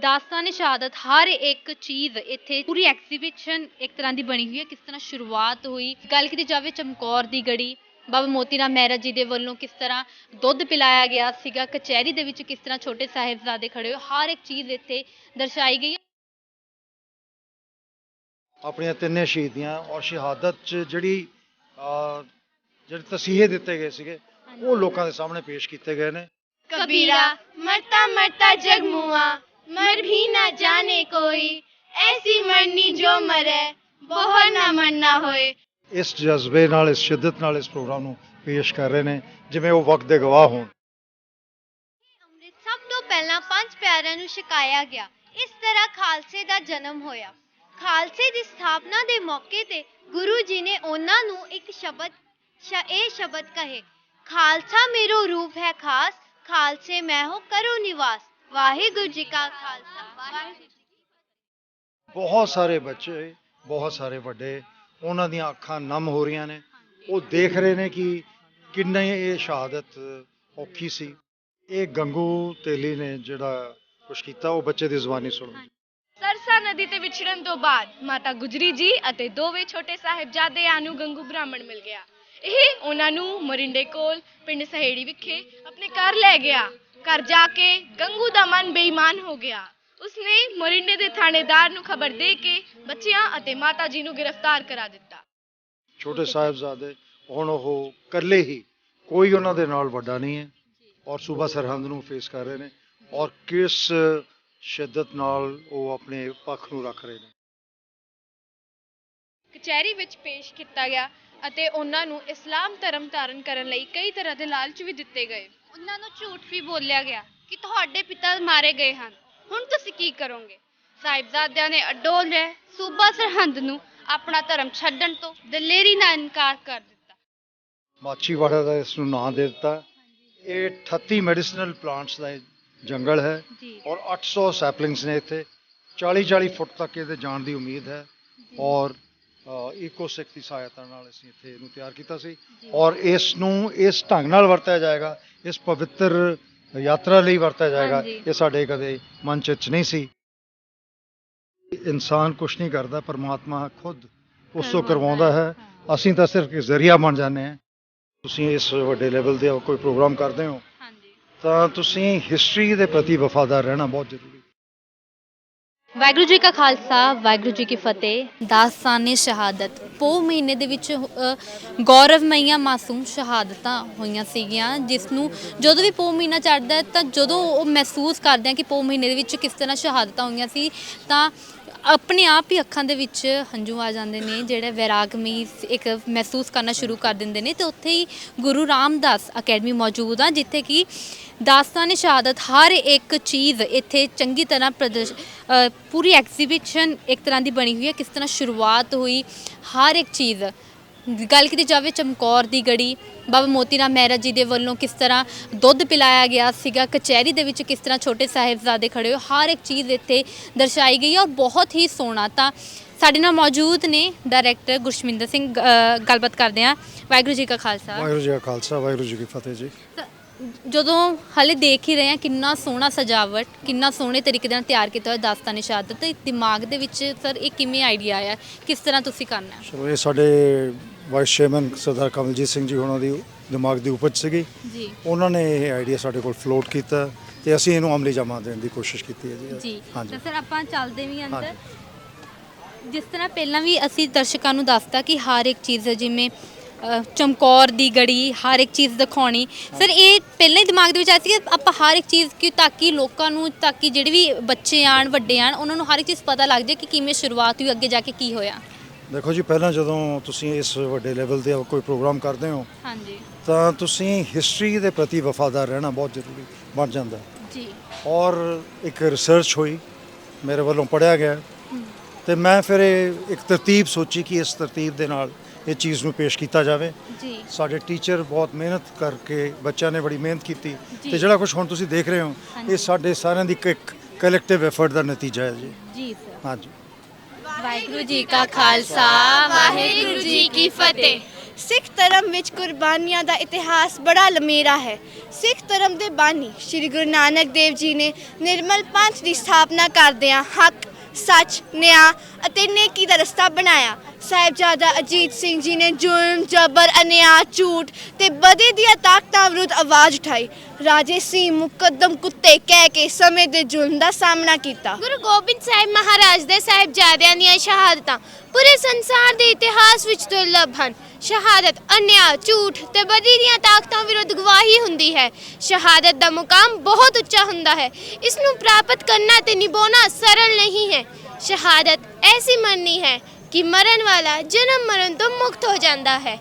ਦਾਸਤਾਨ ਸ਼ਹਾਦਤ ਹਰ ਇੱਕ ਚੀਜ਼ ਇੱਥੇ ਪੂਰੀ ਐਗਜ਼ੀਬਿਸ਼ਨ ਇੱਕ ਤਰ੍ਹਾਂ ਦੀ ਬਣੀ ਹੋਈ ਹੈ ਕਿਸ ਤਰ੍ਹਾਂ ਸ਼ੁਰੂਆਤ ਹੋਈ। ਗੱਲ ਕੀਤੀ ਜਾਵੇ ਚਮਕੌਰ ਦੀ ਗੜੀ ਬਾਬਾ ਮੋਤੀ ਰਾਮ ਮਹਿਰਾ ਜੀ ਦੇ ਵੱਲੋਂ ਕਿਸ ਤਰ੍ਹਾਂ ਦੁੱਧ ਪਿਲਾਇਆ ਗਿਆ ਸੀਗਾ ਕਚਹਿਰੀ ਦੇ ਵਿੱਚ ਕਿਸ ਤਰ੍ਹਾਂ ਛੋਟੇ ਸਾਹਿਬਜ਼ਾਦੇ ਖੜੇ ਹੋਏ ਹਰ ਇੱਕ ਚੀਜ਼ ਇੱਥੇ ਦਰਸਾਈ ਗਈ। ਹੈ ਆਪਣੀਆਂ ਤਿੰਨੇ ਸ਼ਹੀਦੀਆਂ ਔਰ ਸ਼ਹਾਦਤ ਚ ਜਿਹੜੀ ਜਿਹੜੇ ਤਸੀਹੇ ਦਿੱਤੇ ਗਏ ਸੀਗੇ ਉਹ ਲੋਕਾਂ ਦੇ ਸਾਹਮਣੇ ਪੇਸ਼ ਕੀਤੇ ਗਏ ਨੇ। ਕਬੀਰਾ ਮਰਤਾ ਮਰਤਾ ਜਗਮੂਆ मर भी ना जाने कोई ऐसी मरनी जो मरे बहुत ना मरना होए ਇਸ ਜਜ਼ਬੇ ਨਾਲ ਇਸ ਸ਼ਿੱਦਤ ਨਾਲ ਇਸ ਪ੍ਰੋਗਰਾਮ ਨੂੰ ਪੇਸ਼ ਕਰ ਰਹੇ ਨੇ ਜਿਵੇਂ ਉਹ ਵਕਤ ਦੇ ਗਵਾਹ ਹੋਣ ਅੰਮ੍ਰਿਤ ਸਭ ਤੋਂ ਪਹਿਲਾਂ ਪੰਜ ਪਿਆਰਿਆਂ ਨੂੰ ਛਕਾਇਆ ਗਿਆ ਇਸ ਤਰ੍ਹਾਂ ਖਾਲਸੇ ਦਾ ਜਨਮ ਹੋਇਆ ਖਾਲਸੇ ਦੀ ਸਥਾਪਨਾ ਦੇ ਮੌਕੇ ਤੇ ਗੁਰੂ ਜੀ ਨੇ ਉਹਨਾਂ ਨੂੰ ਇੱਕ ਸ਼ਬਦ ਸ਼- ਇਹ ਸ਼ਬਦ ਕਹੇ ਖਾਲਸਾ ਮੇਰੋ ਰੂਪ ਹੈ ਖਾਸ ਖਾਲਸੇ ਮੈਂ ਹੋ ਕਰੋ ਨਿਵਾਸ ਵਾਹਿਗੁਰੂ ਜੀ ਕਾ ਖਾਲਸਾ। ਵਾਹਿਗੁਰੂ ਜੀ। ਬਹੁਤ ਸਾਰੇ ਬੱਚੇ ਬਹੁਤ ਸਾਰੇ ਵੱਡੇ ਉਹਨਾਂ ਦੀਆਂ ਅੱਖਾਂ ਨਮ ਹੋ ਰਹੀਆਂ ਨੇ। ਉਹ ਦੇਖ ਰਹੇ ਨੇ ਕਿ ਕਿੰਨੀ ਇਹ ਸ਼ਹਾਦਤ ਔਖੀ ਸੀ। ਇਹ ਗੰਗੂ ਤੇਲੀ ਨੇ ਜਿਹੜਾ ਕੁਛ ਕੀਤਾ ਉਹ ਬੱਚੇ ਦੀ ਜ਼ੁਬਾਨੀ ਸੁਣੋ। ਸਰਸਾ ਨਦੀ ਤੇ ਵਿਛੜਨ ਤੋਂ ਬਾਅਦ ਮਾਤਾ ਗੁਜਰੀ ਜੀ ਅਤੇ ਦੋਵੇਂ ਛੋਟੇ ਸਾਹਿਬਜ਼ਾਦਿਆਂ ਨੂੰ ਗੰਗੂ ਬ੍ਰਾਹਮਣ ਮਿਲ ਗਿਆ। ਇਹ ਉਹਨਾਂ ਨੂੰ ਮਰਿੰਡੇ ਕੋਲ ਪਿੰਡ ਸਹੇੜੀ ਵਿਖੇ ਆਪਣੇ ਘਰ ਲੈ ਗਿਆ। ਘਰ ਜਾ ਕੇ ਗੰਗੂ ਦਾ ਮਨ ਬੇਈਮਾਨ ਹੋ ਗਿਆ। ਉਸਨੇ ਮਰਿੰਡੇ ਦੇ ਥਾਣੇਦਾਰ ਨੂੰ ਖਬਰ ਦੇ ਕੇ ਬੱਚਿਆਂ ਅਤੇ ਮਾਤਾ ਜੀ ਨੂੰ ਗ੍ਰਿਫਤਾਰ ਕਰਾ ਦਿੱਤਾ। ਛੋਟੇ ਸਾਹਿਬਜ਼ਾਦੇ ਹੁਣ ਉਹ ਇਕੱਲੇ ਹੀ ਕੋਈ ਉਹਨਾਂ ਦੇ ਨਾਲ ਵੱਡਾ ਨਹੀਂ ਹੈ ਔਰ ਸੂਬਾ ਸਰਹੰਦ ਨੂੰ ਫੇਸ ਕਰ ਰਹੇ ਨੇ ਔਰ ਕਿਸ ਸ਼ਿੱਦਤ ਨਾਲ ਉਹ ਆਪਣੇ ਪੱਖ ਨੂੰ ਰੱਖ ਰਹੇ ਨੇ। ਕਚਹਿਰੀ ਵਿੱਚ ਪੇਸ਼ ਕੀਤਾ ਗਿਆ। ਅਤੇ ਉਹਨਾਂ ਨੂੰ ਇਸਲਾਮ ਧਰਮ ਧਾਰਨ ਕਰਨ ਲਈ ਕਈ ਤਰ੍ਹਾਂ ਦੇ ਲਾਲਚ ਵੀ ਦਿੱਤੇ ਗਏ। ਉਹਨਾਂ ਨੂੰ ਝੂਠ ਵੀ ਬੋਲਿਆ ਗਿਆ ਕਿ ਤੁਹਾਡੇ ਪਿਤਾ ਮਾਰੇ ਗਏ ਹਨ। ਹੁਣ ਤੁਸੀਂ ਕੀ ਕਰੋਗੇ? ਸਾਹਿਬਜ਼ਾਦਿਆਂ ਨੇ ਅਡੋਲੇ ਸੂਬਾ ਸਰਹੰਦ ਨੂੰ ਆਪਣਾ ਧਰਮ ਛੱਡਣ ਤੋਂ ਦਲੇਰੀ ਨਾਲ ਇਨਕਾਰ ਕਰ ਦਿੱਤਾ। ਮਾਛੀਵਾੜਾ ਦਾ ਇਸ ਨੂੰ ਨਾਂ ਦੇ ਦਿੱਤਾ। ਇਹ 38 ਮੈਡੀਸਿਨਲ ਪਲਾਂਟਸ ਦਾ ਜੰਗਲ ਹੈ ਜੀ। ਔਰ 800 ਸੈਪਲਿੰਗਸ ਨੇ ਇੱਥੇ। 40 40 ਫੁੱਟ ਤੱਕ ਇਹਦੇ ਜਾਣ ਦੀ ਉਮੀਦ ਹੈ। ਔਰ ਇਕੋਸਿਕ ਦੀ ਸਹਾਇਤਾ ਨਾਲ ਅਸੀਂ ਇੱਥੇ ਇਹਨੂੰ ਤਿਆਰ ਕੀਤਾ ਸੀ। ਔਰ ਇਸ ਨੂੰ ਇਸ ਢੰਗ ਨਾਲ ਵਰਤਿਆ ਜਾਏਗਾ ਇਸ ਪਵਿੱਤਰ ਯਾਤਰਾ ਲਈ ਵਰਤਿਆ ਜਾਏਗਾ। ਇਹ ਸਾਡੇ ਕਦੇ ਮਨ ਚ ਨਹੀਂ ਸੀ। ਇਨਸਾਨ ਕੁਛ ਨਹੀਂ ਕਰਦਾ ਪਰਮਾਤਮਾ ਖੁਦ ਉਸ ਤੋਂ ਕਰਵਾਉਂਦਾ ਹੈ। ਅਸੀਂ ਤਾਂ ਸਿਰਫ ਇੱਕ ਜ਼ਰੀਆ ਬਣ ਜਾਂਦੇ ਹਾਂ। ਤੁਸੀਂ ਇਸ ਵੱਡੇ ਲੈਵਲ ਤੇ ਕੋਈ ਪ੍ਰੋਗਰਾਮ ਕਰਦੇ ਹੋ ਤਾਂ ਤੁਸੀਂ ਹਿਸਟਰੀ ਦੇ ਪ੍ਰਤੀ ਵਫਾਦਾਰ ਰਹਿਣਾ ਬਹੁਤ ਜ਼ਰੂਰੀ ਵਾਹਿਗੁਰੂ ਜੀ ਕਾ ਖਾਲਸਾ, ਵਾਹਿਗੁਰੂ ਜੀ ਕੀ ਫਤਿਹ। ਦਾਸਤਾਨੇ ਸ਼ਹਾਦਤ। ਪੋ ਮਹੀਨੇ ਦੇ ਵਿੱਚ ਗੌਰਵਮਈਆਂ ਮਾਸੂਮ ਸ਼ਹਾਦਤਾਂ ਹੋਈਆਂ ਸੀਗੀਆਂ, ਜਿਸ ਨੂੰ ਜਦੋਂ ਵੀ ਪੋ ਮਹੀਨਾ ਚੜ੍ਹਦਾ ਤਾਂ ਜਦੋਂ ਉਹ ਮਹਿਸੂਸ ਕਰਦੇ ਆ ਕਿ ਪੋ ਮਹੀਨੇ ਦੇ ਵਿੱਚ ਕਿਸ ਤਰ੍ਹਾਂ ਸ਼ਹਾਦਤਾਂ ਹੋਈਆਂ ਸੀ, ਤਾਂ ਆਪਣੇ ਆਪ ਹੀ ਅੱਖਾਂ ਦੇ ਵਿੱਚ ਹੰਝੂ ਆ ਜਾਂਦੇ ਨੇ, ਜਿਹੜੇ ਵੈਰਾਗਮੀ ਇੱਕ ਮਹਿਸੂਸ ਕਰਨਾ ਸ਼ੁਰੂ ਕਰ ਦਿੰਦੇ ਨੇ ਤੇ ਉੱਥੇ ਹੀ ਗੁਰੂ ਰਾਮਦਾਸ ਅਕੈਡਮੀ ਮੌਜੂਦ ਆ, ਜਿੱਥੇ ਕਿ ਦਾਸਤਾਨ ਸ਼ਹਾਦਤ ਹਰ ਇੱਕ ਚੀਜ਼ ਇੱਥੇ ਚੰਗੀ ਤਰ੍ਹਾਂ ਪ੍ਰਦਰਸ਼ ਪੂਰੀ ਐਗਜ਼ੀਬਿਸ਼ਨ ਇੱਕ ਤਰ੍ਹਾਂ ਦੀ ਬਣੀ ਹੋਈ ਹੈ, ਕਿਸ ਤਰ੍ਹਾਂ ਸ਼ੁਰੂਆਤ ਹੋਈ, ਹਰ ਇੱਕ ਚੀਜ਼। ਗੱਲ ਕੀਤੀ ਜਾਵੇ ਚਮਕੌਰ ਦੀ ਗੜੀ ਬਾਬਾ ਮੋਤੀ ਰਾਮ ਮਹਿਰਾ ਜੀ ਦੇ ਵੱਲੋਂ ਕਿਸ ਤਰ੍ਹਾਂ ਦੁੱਧ ਪਿਲਾਇਆ ਗਿਆ ਸੀਗਾ ਕਚਹਿਰੀ ਦੇ ਵਿੱਚ ਕਿਸ ਤਰ੍ਹਾਂ ਛੋਟੇ ਸਾਹਿਬਜ਼ਾਦੇ ਖੜੇ ਹੋਏ ਹਰ ਇੱਕ ਚੀਜ਼ ਇੱਥੇ ਦਰਸਾਈ ਗਈ ਹੈ ਔਰ ਬਹੁਤ ਹੀ ਸੋਹਣਾ। ਤਾਂ ਸਾਡੇ ਨਾਲ ਮੌਜੂਦ ਨੇ ਡਾਇਰੈਕਟਰ ਗੁਰਸ਼ਮਿੰਦਰ ਸਿੰਘ ਅ, ਗੱਲਬਾਤ ਕਰਦੇ ਹਾਂ। ਵਾਹਿਗੁਰੂ ਜੀ ਕਾ ਖਾਲਸਾ। ਵਾਹਿਗੁਰੂ ਜੀ ਕਾ ਖਾਲਸਾ ਵਾਹਿਗੁਰੂ ਜੀ ਕੀ ਫਤਿਹ ਜੀ। ਜਦੋਂ ਹਲੇ ਦੇਖ ਹੀ ਰਹੇ ਹਾਂ ਕਿੰਨਾ ਸੋਹਣਾ ਸਜਾਵਟ ਕਿੰਨਾ ਸੋਹਣੇ ਤਰੀਕੇ ਨਾਲ ਤਿਆਰ ਕੀਤਾ ਹੋਇਆ ਦਾਸਤਾਨ ਸ਼ਹਾਦਤ ਤੇ ਦਿਮਾਗ ਦੇ ਵਿੱਚ ਸਰ ਇਹ ਕਿਵੇਂ ਆਈਡੀਆ ਆਇਆ ਕਿਸ ਤਰ੍ਹਾਂ ਤੁਸੀਂ ਕਰਨਾ? ਹੈ? ਚਲੋ ਇਹ ਸਾਡੇ ਵਾਈਸ ਚੇਅਰਮੈਨ ਸਰਦਾਰ ਕਮਲਜੀਤ ਸਿੰਘ ਜੀ ਉਹਨਾਂ ਦੀ ਦਿਮਾਗ ਦੀ ਉਪਜ ਸੀਗੀ। ਜੀ। ਉਹਨਾਂ ਨੇ ਇਹ ਆਈਡੀਆ ਸਾਡੇ ਕੋਲ ਫਲੋਟ ਕੀਤਾ ਤੇ ਅਸੀਂ ਇਹਨੂੰ ਅਮਲੀ ਜਮਾ ਦੇਣ ਦੀ ਕੋਸ਼ਿਸ਼ ਕੀਤੀ ਹੈ ਜੀ। ਜੀ। ਤਾਂ ਸਰ ਆਪਾਂ ਚੱਲਦੇ ਵੀ ਅੰਦਰ। ਜਿਸ ਤਰ੍ਹਾਂ ਪਹਿਲਾਂ ਵੀ ਅਸੀਂ ਦਰਸ਼ਕਾਂ ਨੂੰ ਦੱਸਤਾ ਕਿ ਹਰ ਇੱਕ ਚੀਜ਼ ਜਿਵੇਂ ਅ, ਚਮਕੌਰ ਦੀ ਗੜੀ ਹਰ ਇੱਕ ਚੀਜ਼ ਦਿਖਾਉਣੀ। ਸਰ ਇਹ ਪਹਿਲਾਂ ਹੀ ਦਿਮਾਗ ਦੇ ਵਿੱਚ ਆਇਆ ਸੀ ਕਿ ਆਪਾਂ ਹਰ ਇੱਕ ਚੀਜ਼ ਕਿ ਤਾਂ ਕਿ ਲੋਕਾਂ ਨੂੰ ਤਾਂ ਕਿ ਜਿਹੜੇ ਵੀ ਬੱਚੇ ਆਣ ਵੱਡੇ ਆਣ ਉਹਨਾਂ ਨੂੰ ਹਰ ਇੱਕ ਚੀਜ਼ ਪਤਾ ਲੱਗ ਜਾਏ ਕਿ ਕਿਵੇਂ ਸ਼ੁਰੂਆਤ ਹੋਈ ਅੱਗੇ ਜਾ ਕੇ ਕੀ ਹੋਇਆ। ਦੇਖੋ ਜੀ ਪਹਿਲਾਂ ਜਦੋਂ ਤੁਸੀਂ ਇਸ ਵੱਡੇ ਲੈਵਲ ਤੇ ਕੋਈ ਪ੍ਰੋਗਰਾਮ ਕਰਦੇ ਹੋ ਹਾਂਜੀ। ਤਾਂ ਤੁਸੀਂ ਹਿਸਟਰੀ ਦੇ ਪ੍ਰਤੀ ਵਫਾਦਾਰ ਰਹਿਣਾ ਬਹੁਤ ਜ਼ਰੂਰੀ ਬਣ ਜਾਂਦਾ। ਜੀ। ਔਰ ਇੱਕ ਰਿਸਰਚ ਹੋਈ ਮੇਰੇ ਵੱਲੋਂ ਪੜਿਆ ਗਿਆ। ਤੇ ਮੈਂ ਫਿਰ ਇਹ ਇੱਕ ਤਰਤੀਬ ਸੋਚੀ ਕਿ ਇਸ ਤਰਤੀਬ ਦੇ ਨਾਲ ਇਹ ਚੀਜ਼ ਨੂੰ ਪੇਸ਼ ਕੀਤਾ ਜਾਵੇ। ਜੀ। ਸਾਡੇ ਟੀਚਰ ਬਹੁਤ ਮਿਹਨਤ ਕਰਕੇ ਬੱਚਿਆਂ ਨੇ ਬੜੀ ਮਿਹਨਤ ਕੀਤੀ। ਤੇ ਜਿਹੜਾ ਕੁਝ ਹੁਣ ਤੁਸੀਂ ਦੇਖ ਰਹੇ ਹੋ। ਇਹ ਸਾਡੇ ਸਾਰਿਆਂ ਦੀ ਇੱਕ ਕਲੈਕਟਿਵ ਐਫਰਟ ਦਾ ਨਤੀਜਾ ਹੈ ਜੀ। ਜੀ ਸਰ ਹਾਂਜੀ। ਵਾਹਿਗੁਰੂ ਜੀ ਕਾ ਖਾਲਸਾ, ਵਾਹਿਗੁਰੂ ਜੀ ਕੀ ਫਤਿਹ। ਸਿੱਖ ਧਰਮ ਵਿੱਚ ਕੁਰਬਾਨੀਆਂ ਦਾ ਇਤਿਹਾਸ ਬੜਾ ਲੰਮੇਰਾ ਹੈ। ਸਿੱਖ ਧਰਮ ਦੇ ਬਾਨੀ ਸ੍ਰੀ ਗੁਰੂ ਨਾਨਕ ਦੇਵ ਜੀ ਨੇ ਨਿਰਮਲ ਪੰਥ ਦੀ ਸਥਾਪਨਾ ਕਰਦਿਆਂ ਹੱਕ ਸੱਚ, ਨਿਆਂ ਅਤੇ ਨੇਕੀ ਦਾ ਰਸਤਾ ਬਣਾਇਆ। ਸਾਹਿਬਜ਼ਾਦਾ ਅਜੀਤ ਸਿੰਘ ਜੀ ਨੇ ਜ਼ੁਲਮ, ਜਬਰ, ਅਨਿਆਂ, ਝੂਠ ਤੇ ਬਦੇ ਦੀਆਂ ਤਾਕਤਾਂ ਵਿਰੁੱਧ ਆਵਾਜ਼ ਉਠਾਈ। ਰਾਜੇ ਸੀ ਮੁਕੱਦਮ ਕੁੱਤੇ ਕਹਿ ਕੇ ਸਮੇਂ ਦੇ ਜ਼ੁਲਮ ਦਾ ਸਾਹਮਣਾ ਕੀਤਾ। ਗੁਰੂ ਗੋਬਿੰਦ ਸਾਹਿਬ ਮਹਾਰਾਜ ਦੇ ਸਾਹਿਬਜ਼ਾਦਿਆਂ ਦੀਆਂ ਸ਼ਹਾਦਤਾਂ ਪੂਰੇ ਸੰਸਾਰ ਦੇ ਇਤਿਹਾਸ ਵਿੱਚ ਦੁਰਲੱਭ ਹਨ। ਸ਼ਹਾਦਤ, ਅਨਿਆ, ਝੂਠ ਤੇ ਬਦੀ ਦੀਆਂ ਤਾਕਤਾਂ ਵਿਰੁੱਧ ਗਵਾਹੀ ਹੁੰਦੀ ਹੈ। ਸ਼ਹਾਦਤ ਦਾ ਮੁਕਾਮ ਬਹੁਤ ਉੱਚਾ ਹੁੰਦਾ ਹੈ। ਇਸ ਨੂੰ ਪ੍ਰਾਪਤ ਕਰਨਾ ਤੇ ਨਿਭਾਉਣਾ ਸਰਲ ਨਹੀਂ ਹੈ। ਸ਼ਹਾਦਤ ਐਸੀ ਮਰਨੀ ਹੈ ਕਿ ਮਰਨ ਵਾਲਾ ਜਨਮ ਮਰਨ ਤੋਂ ਮੁਕਤ ਹੋ ਜਾਂਦਾ ਹੈ।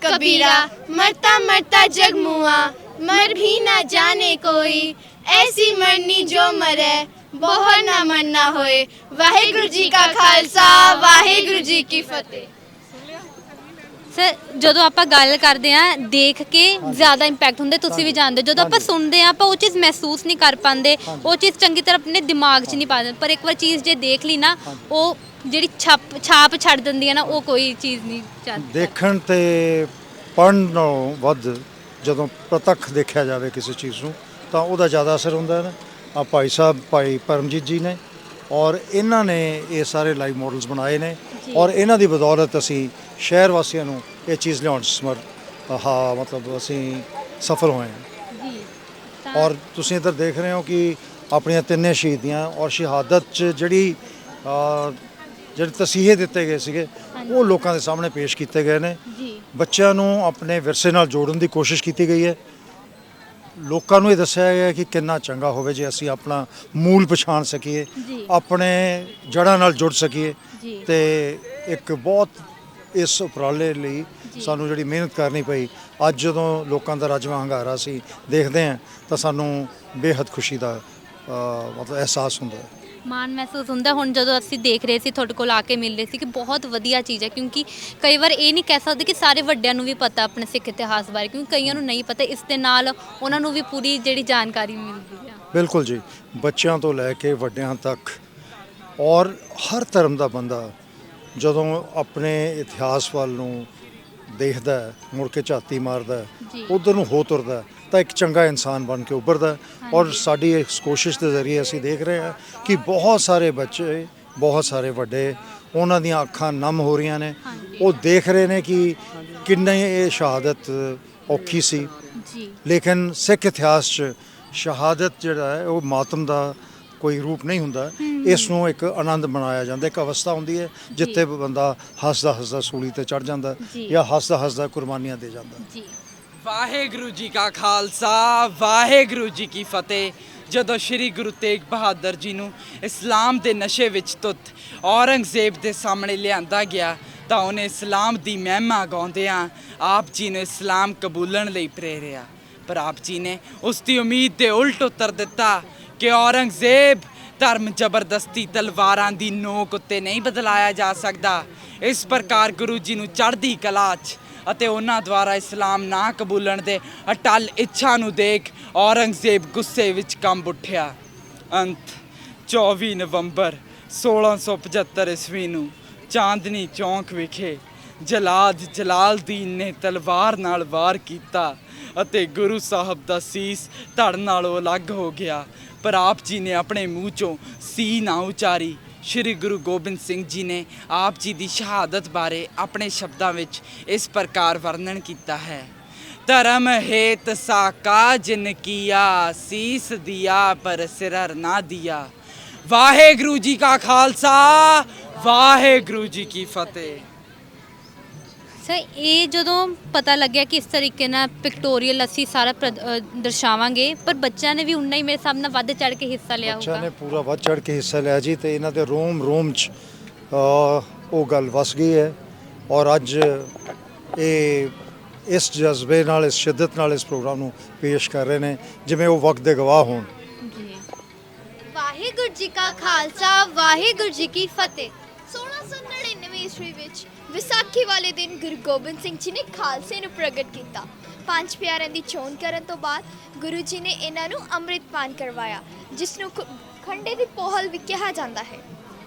ਕਬੀਰਾ, ਮਰਤਾ ਮਰਤਾ ਜਗ ਮੂਆ, ਮਰ ਵੀ ਨਾ ਜਾਣੇ ਕੋਈ। ਐਸੀ ਮਰਨੀ ਜੋ ਮਰੇ ਬਹੁਤ ਨਾ ਮਰਨਾ ਹੋਏ। ਵਾਹਿਗੁਰੂ ਜੀ ਕਾ ਖਾਲਸਾ, ਵਾਹਿਗੁਰੂ ਜੀ ਕੀ ਫਤਿਹ। ਸਰ ਜਦੋਂ ਆਪਾਂ ਗੱਲ ਕਰਦੇ ਆ ਦੇਖ ਕੇ ਜ਼ਿਆਦਾ ਇੰਪੈਕਟ ਹੁੰਦਾ ਤੁਸੀਂ ਵੀ ਜਾਣਦੇ ਹੋ। ਜਦੋਂ ਆਪਾਂ ਸੁਣਦੇ ਆ ਆਪਾਂ ਉਹ ਚੀਜ਼ ਮਹਿਸੂਸ ਨਹੀਂ ਕਰ ਪਾਉਂਦੇ ਉਹ ਚੀਜ਼ ਚੰਗੀ ਤਰ੍ਹਾਂ ਆਪਣੇ ਦਿਮਾਗ 'ਚ ਨਹੀਂ ਪਾਉਂਦੇ ਪਰ ਇੱਕ ਵਾਰ ਚੀਜ਼ ਜੇ ਦੇਖ ਲਈ ਨਾ ਉਹ ਜਿਹੜੀ ਛਾਪ ਛਾਪ ਛੱਡ ਦਿੰਦੀ ਹੈ ਨਾ ਉਹ ਕੋਈ ਚੀਜ਼ ਨਹੀਂ ਜਾਂਦੀ ਦੇਖਣ ਤੇ ਪੜ੍ਹਨ ਨਾਲੋਂ ਵੱਧ ਜਦੋਂ ਪ੍ਰਤੱਖ ਦੇਖਿਆ ਜਾਵੇ ਕਿਸੇ ਚੀਜ਼ ਨੂੰ ਤਾਂ ਉਹਦਾ ਜ਼ਿਆਦਾ ਅਸਰ ਹੁੰਦਾ ਹੈ ਨਾ। ਆ ਭਾਈ ਸਾਹਿਬ ਭਾਈ ਪਰਮਜੀਤ ਜੀ ਨੇ ਔਰ ਇਹਨਾਂ ਨੇ ਇਹ ਸਾਰੇ ਲਾਈਵ ਮਾਡਲਸ ਬਣਾਏ ਨੇ ਔਰ ਇਹਨਾਂ ਦੀ ਬਦੌਲਤ ਅਸੀਂ ਸ਼ਹਿਰ ਵਾਸੀਆਂ ਨੂੰ ਇਹ ਚੀਜ਼ ਲਿਆਉਣ 'ਚ ਸਮਰਥ ਹਾਂ ਮਤਲਬ ਅਸੀਂ ਸਫਲ ਹੋਏ ਹਾਂ। ਜੀ। ਔਰ ਤੁਸੀਂ ਇੱਧਰ ਦੇਖ ਰਹੇ ਹੋ ਕਿ ਆਪਣੀਆਂ ਤਿੰਨੇ ਸ਼ਹੀਦੀਆਂ ਔਰ ਸ਼ਹਾਦਤ 'ਚ ਜਿਹੜੀ ਜਿਹੜੇ ਤਸੀਹੇ ਦਿੱਤੇ ਗਏ ਸੀਗੇ ਉਹ ਲੋਕਾਂ ਦੇ ਸਾਹਮਣੇ ਪੇਸ਼ ਕੀਤੇ ਗਏ ਨੇ। ਬੱਚਿਆਂ ਨੂੰ ਆਪਣੇ ਵਿਰਸੇ ਨਾਲ ਜੋੜਨ ਦੀ ਕੋਸ਼ਿਸ਼ ਕੀਤੀ ਗਈ ਹੈ। ਲੋਕਾਂ ਨੂੰ ਇਹ ਦੱਸਿਆ ਗਿਆ ਕਿ ਕਿੰਨਾ ਚੰਗਾ ਹੋਵੇ ਜੇ ਅਸੀਂ ਆਪਣਾ ਮੂਲ ਪਛਾਣ ਸਕੀਏ ਜੀ। ਆਪਣੇ ਜੜ੍ਹਾਂ ਨਾਲ ਜੁੜ ਸਕੀਏ ਜੀ। ਤੇ ਇੱਕ ਬਹੁਤ ਇਸ ਉਪਰਾਲੇ ਲਈ ਸਾਨੂੰ ਜਿਹੜੀ ਮਿਹਨਤ ਕਰਨੀ ਪਈ ਅੱਜ ਜਦੋਂ ਲੋਕਾਂ ਦਾ ਰਜਵਾ ਹੰਗਾਰਾ ਸੀ ਦੇਖਦੇ ਹਾਂ ਤਾਂ ਸਾਨੂੰ ਬੇਹੱਦ ਖੁਸ਼ੀ ਦਾ ਅ, ਮਤਲਬ ਅਹਿਸਾਸ ਹੁੰਦਾ ਹੈ ਮਾਣ ਮਹਿਸੂਸ ਹੁੰਦਾ। ਹੁਣ ਜਦੋਂ ਅਸੀਂ ਦੇਖ ਰਹੇ ਸੀ ਤੁਹਾਡੇ ਕੋਲ ਆ ਕੇ ਮਿਲ ਰਹੇ ਸੀ ਕਿ ਬਹੁਤ ਵਧੀਆ ਚੀਜ਼ ਹੈ ਕਿਉਂਕਿ ਕਈ ਵਾਰ ਇਹ ਨਹੀਂ ਕਹਿ ਸਕਦੇ ਕਿ ਸਾਰੇ ਵੱਡਿਆਂ ਨੂੰ ਵੀ ਪਤਾ ਆਪਣੇ ਸਿੱਖ ਇਤਿਹਾਸ ਬਾਰੇ ਕਿਉਂਕਿ ਕਈਆਂ ਨੂੰ ਨਹੀਂ ਪਤਾ ਇਸ ਦੇ ਨਾਲ ਉਹਨਾਂ ਨੂੰ ਵੀ ਪੂਰੀ ਜਿਹੜੀ ਜਾਣਕਾਰੀ ਮਿਲਦੀ ਹੈ ਬਿਲਕੁਲ ਜੀ। ਬੱਚਿਆਂ ਤੋਂ ਲੈ ਕੇ ਵੱਡਿਆਂ ਤੱਕ ਔਰ ਹਰ ਧਰਮ ਦਾ ਬੰਦਾ ਜਦੋਂ ਆਪਣੇ ਇਤਿਹਾਸ ਵੱਲ ਨੂੰ ਦੇਖਦਾ ਮੁੜ ਕੇ ਝਾਤੀ ਮਾਰਦਾ। ਉਧਰ ਨੂੰ ਹੋ ਤੁਰਦਾ ਤਾਂ ਇੱਕ ਚੰਗਾ ਇਨਸਾਨ ਬਣ ਕੇ ਉੱਭਰਦਾ ਹੈ। ਔਰ ਸਾਡੀ ਇਸ ਕੋਸ਼ਿਸ਼ ਦੇ ਜ਼ਰੀਏ ਅਸੀਂ ਦੇਖ ਰਹੇ ਹਾਂ ਕਿ ਬਹੁਤ ਸਾਰੇ ਬੱਚੇ ਬਹੁਤ ਸਾਰੇ ਵੱਡੇ ਉਹਨਾਂ ਦੀਆਂ ਅੱਖਾਂ ਨਮ ਹੋ ਰਹੀਆਂ ਨੇ। ਉਹ ਦੇਖ ਰਹੇ ਨੇ ਕਿ ਕਿੰਨੀ ਇਹ ਸ਼ਹਾਦਤ ਔਖੀ ਸੀ। ਜੀ। ਲੇਕਿਨ ਸਿੱਖ ਇਤਿਹਾਸ 'ਚ ਸ਼ਹਾਦਤ ਜਿਹੜਾ ਹੈ ਉਹ ਮਾਤਮ ਦਾ ਕੋਈ ਰੂਪ ਨਹੀਂ ਹੁੰਦਾ। ਇਸ ਨੂੰ ਇੱਕ ਆਨੰਦ ਮਨਾਇਆ ਜਾਂਦਾ ਇੱਕ ਅਵਸਥਾ ਹੁੰਦੀ ਹੈ ਜਿੱਥੇ ਬੰਦਾ ਹੱਸਦਾ ਹੱਸਦਾ ਸੂਲੀ ਤੇ ਚੜ ਜਾਂਦਾ ਜੀ। ਜਾਂ ਹੱਸਦਾ ਹੱਸਦਾ ਕੁਰਬਾਨੀਆਂ ਦੇ ਜਾਂਦਾ। ਜੀ। ਵਾਹਿਗੁਰੂ ਜੀ ਕਾ ਖਾਲਸਾ, ਵਾਹਿਗੁਰੂ ਜੀ ਕੀ ਫਤਿਹ। ਜਦੋਂ ਸ੍ਰੀ ਗੁਰੂ ਤੇਗ ਬਹਾਦਰ ਜੀ ਨੂੰ ਇਸਲਾਮ ਦੇ ਨਸ਼ੇ ਵਿੱਚ ਧੁੱਤ ਔਰੰਗਜ਼ੇਬ ਦੇ ਸਾਹਮਣੇ ਲਿਆਂਦਾ ਗਿਆ, ਤਾਂ ਉਹਨੇ ਇਸਲਾਮ ਦੀ ਮਹਿਮਾ ਗਾਉਂਦਿਆਂ ਆਪ ਜੀ ਨੂੰ ਇਸਲਾਮ ਕਬੂਲਣ ਲਈ ਪ੍ਰੇਰਿਆ। ਪਰ ਆਪ ਜੀ ਨੇ ਉਸ ਦੀ ਉਮੀਦ ਦੇ ਉਲਟ ਉੱਤਰ ਦਿੱਤਾ ਕਿ ਔਰੰਗਜ਼ੇਬ ਧਰਮ ਜ਼ਬਰਦਸਤੀ ਤਲਵਾਰਾਂ ਦੀ ਨੋਕ ਉੱਤੇ ਨਹੀਂ ਬਦਲਾਇਆ ਜਾ ਸਕਦਾ। ਇਸ ਪ੍ਰਕਾਰ ਗੁਰੂ ਜੀ ਨੂੰ ਚੜ੍ਹਦੀ ਕਲਾ 'ਚ ਅਤੇ ਉਹਨਾਂ ਦੁਆਰਾ ਇਸਲਾਮ ਨਾ ਕਬੂਲਣ ਦੇ ਅਟਲ ਇੱਛਾ ਨੂੰ ਦੇਖ ਔਰੰਗਜ਼ੇਬ ਗੁੱਸੇ ਵਿੱਚ ਕੰਬ ਉੱਠਿਆ। ਅੰਤ 24 ਨਵੰਬਰ 1675 ਈਸਵੀ ਨੂੰ ਚਾਂਦਨੀ ਚੌਂਕ ਵਿਖੇ ਜਲਾਦ ਜਲਾਲਦੀਨ ਨੇ ਤਲਵਾਰ ਨਾਲ ਵਾਰ ਕੀਤਾ ਅਤੇ ਗੁਰੂ ਸਾਹਿਬ ਦਾ ਸੀਸ ਧੜ ਨਾਲੋਂ ਅਲੱਗ ਹੋ ਗਿਆ। ਪਰ ਆਪ ਜੀ ਨੇ ਆਪਣੇ ਮੂੰਹ ਚੋਂ ਸੀ ਨਾ ਉਚਾਰੀ। ਸ਼੍ਰੀ ਗੁਰੂ ਗੋਬਿੰਦ ਸਿੰਘ ਜੀ ਨੇ ਆਪ ਜੀ ਦੀ ਸ਼ਹਾਦਤ ਬਾਰੇ ਆਪਣੇ ਸ਼ਬਦਾਂ ਵਿੱਚ ਇਸ ਪ੍ਰਕਾਰ ਵਰਣਨ ਕੀਤਾ ਹੈ। ਧਰਮ ਹੇਤ ਸਾਕਾ ਜਿਨ ਕੀਆ, ਸੀਸ ਦਿਆ ਪਰ ਸਿਰਰ ਨਾ ਦਿਆ। ਵਾਹਿਗੁਰੂ ਜੀ ਕਾ ਖਾਲਸਾ, ਵਾਹਿਗੁਰੂ ਜੀ ਕੀ ਫਤਿਹ। ਸਰ ਇਹ ਜਦੋਂ ਪਤਾ ਲੱਗਿਆ ਕਿ ਇਸ ਤਰੀਕੇ ਨਾਲ ਪਿਕਟੋਰੀਅਲ ਅਸੀਂ ਸਾਰਾ ਪ੍ਰਦ- ਅ, ਦਰਸਾਵਾਂਗੇ ਪਰ ਬੱਚਿਆਂ ਨੇ ਵੀ ਉਨਾ ਹੀ ਮੇਰੇ ਹਿਸਾਬ ਨਾਲ ਵੱਧ ਚੜ ਕੇ ਹਿੱਸਾ ਲਿਆ ਬੱਚਿਆਂ ਨੇ ਹੋਊਗਾ ਪੂਰਾ ਵੱਧ ਚੜ ਕੇ ਹਿੱਸਾ ਲਿਆ ਜੀ ਤੇ ਇਹਨਾਂ ਦੇ ਰੋਮ ਰੋਮ 'ਚ ਅ, ਉਹ ਗੱਲ ਵਸ ਗਈ ਹੈ। ਔਰ ਅੱਜ ਇਹ ਇਸ ਜਜ਼ਬੇ ਨਾਲ ਇਸ ਸ਼ਿੱਦਤ ਨਾਲ ਇਸ ਪ੍ਰੋਗਰਾਮ ਨੂੰ ਪੇਸ਼ ਕਰ ਰਹੇ ਨੇ ਜਿਵੇਂ ਉਹ ਵਕਤ ਦੇ ਗਵਾਹ ਹੋਣ। ਜੀ। ਵਾਹਿਗੁਰੂ ਜੀ ਕਾ ਖਾਲਸਾ ਵਾਹਿਗੁਰੂ ਜੀ ਕੀ ਫਤਿਹ। 1699 ਈਸਵੀ ਵਿੱਚ ਵਿਸਾਖੀ ਵਾਲੇ ਦਿਨ ਗੁਰੂ ਗੋਬਿੰਦ ਸਿੰਘ ਜੀ ਨੇ ਖਾਲਸੇ ਨੂੰ ਪ੍ਰਗਟ ਕੀਤਾ। ਪੰਜ ਪਿਆਰਿਆਂ ਦੀ ਚੋਣ ਕਰਨ ਤੋਂ ਬਾਅਦ ਗੁਰੂ ਜੀ ਨੇ ਇਹਨਾਂ ਨੂੰ ਅੰਮ੍ਰਿਤਪਾਨ ਕਰਵਾਇਆ, ਜਿਸ ਨੂੰ ਖੰਡੇ ਦੀ ਪੋਹਲ ਵੀ ਕਿਹਾ ਜਾਂਦਾ ਹੈ।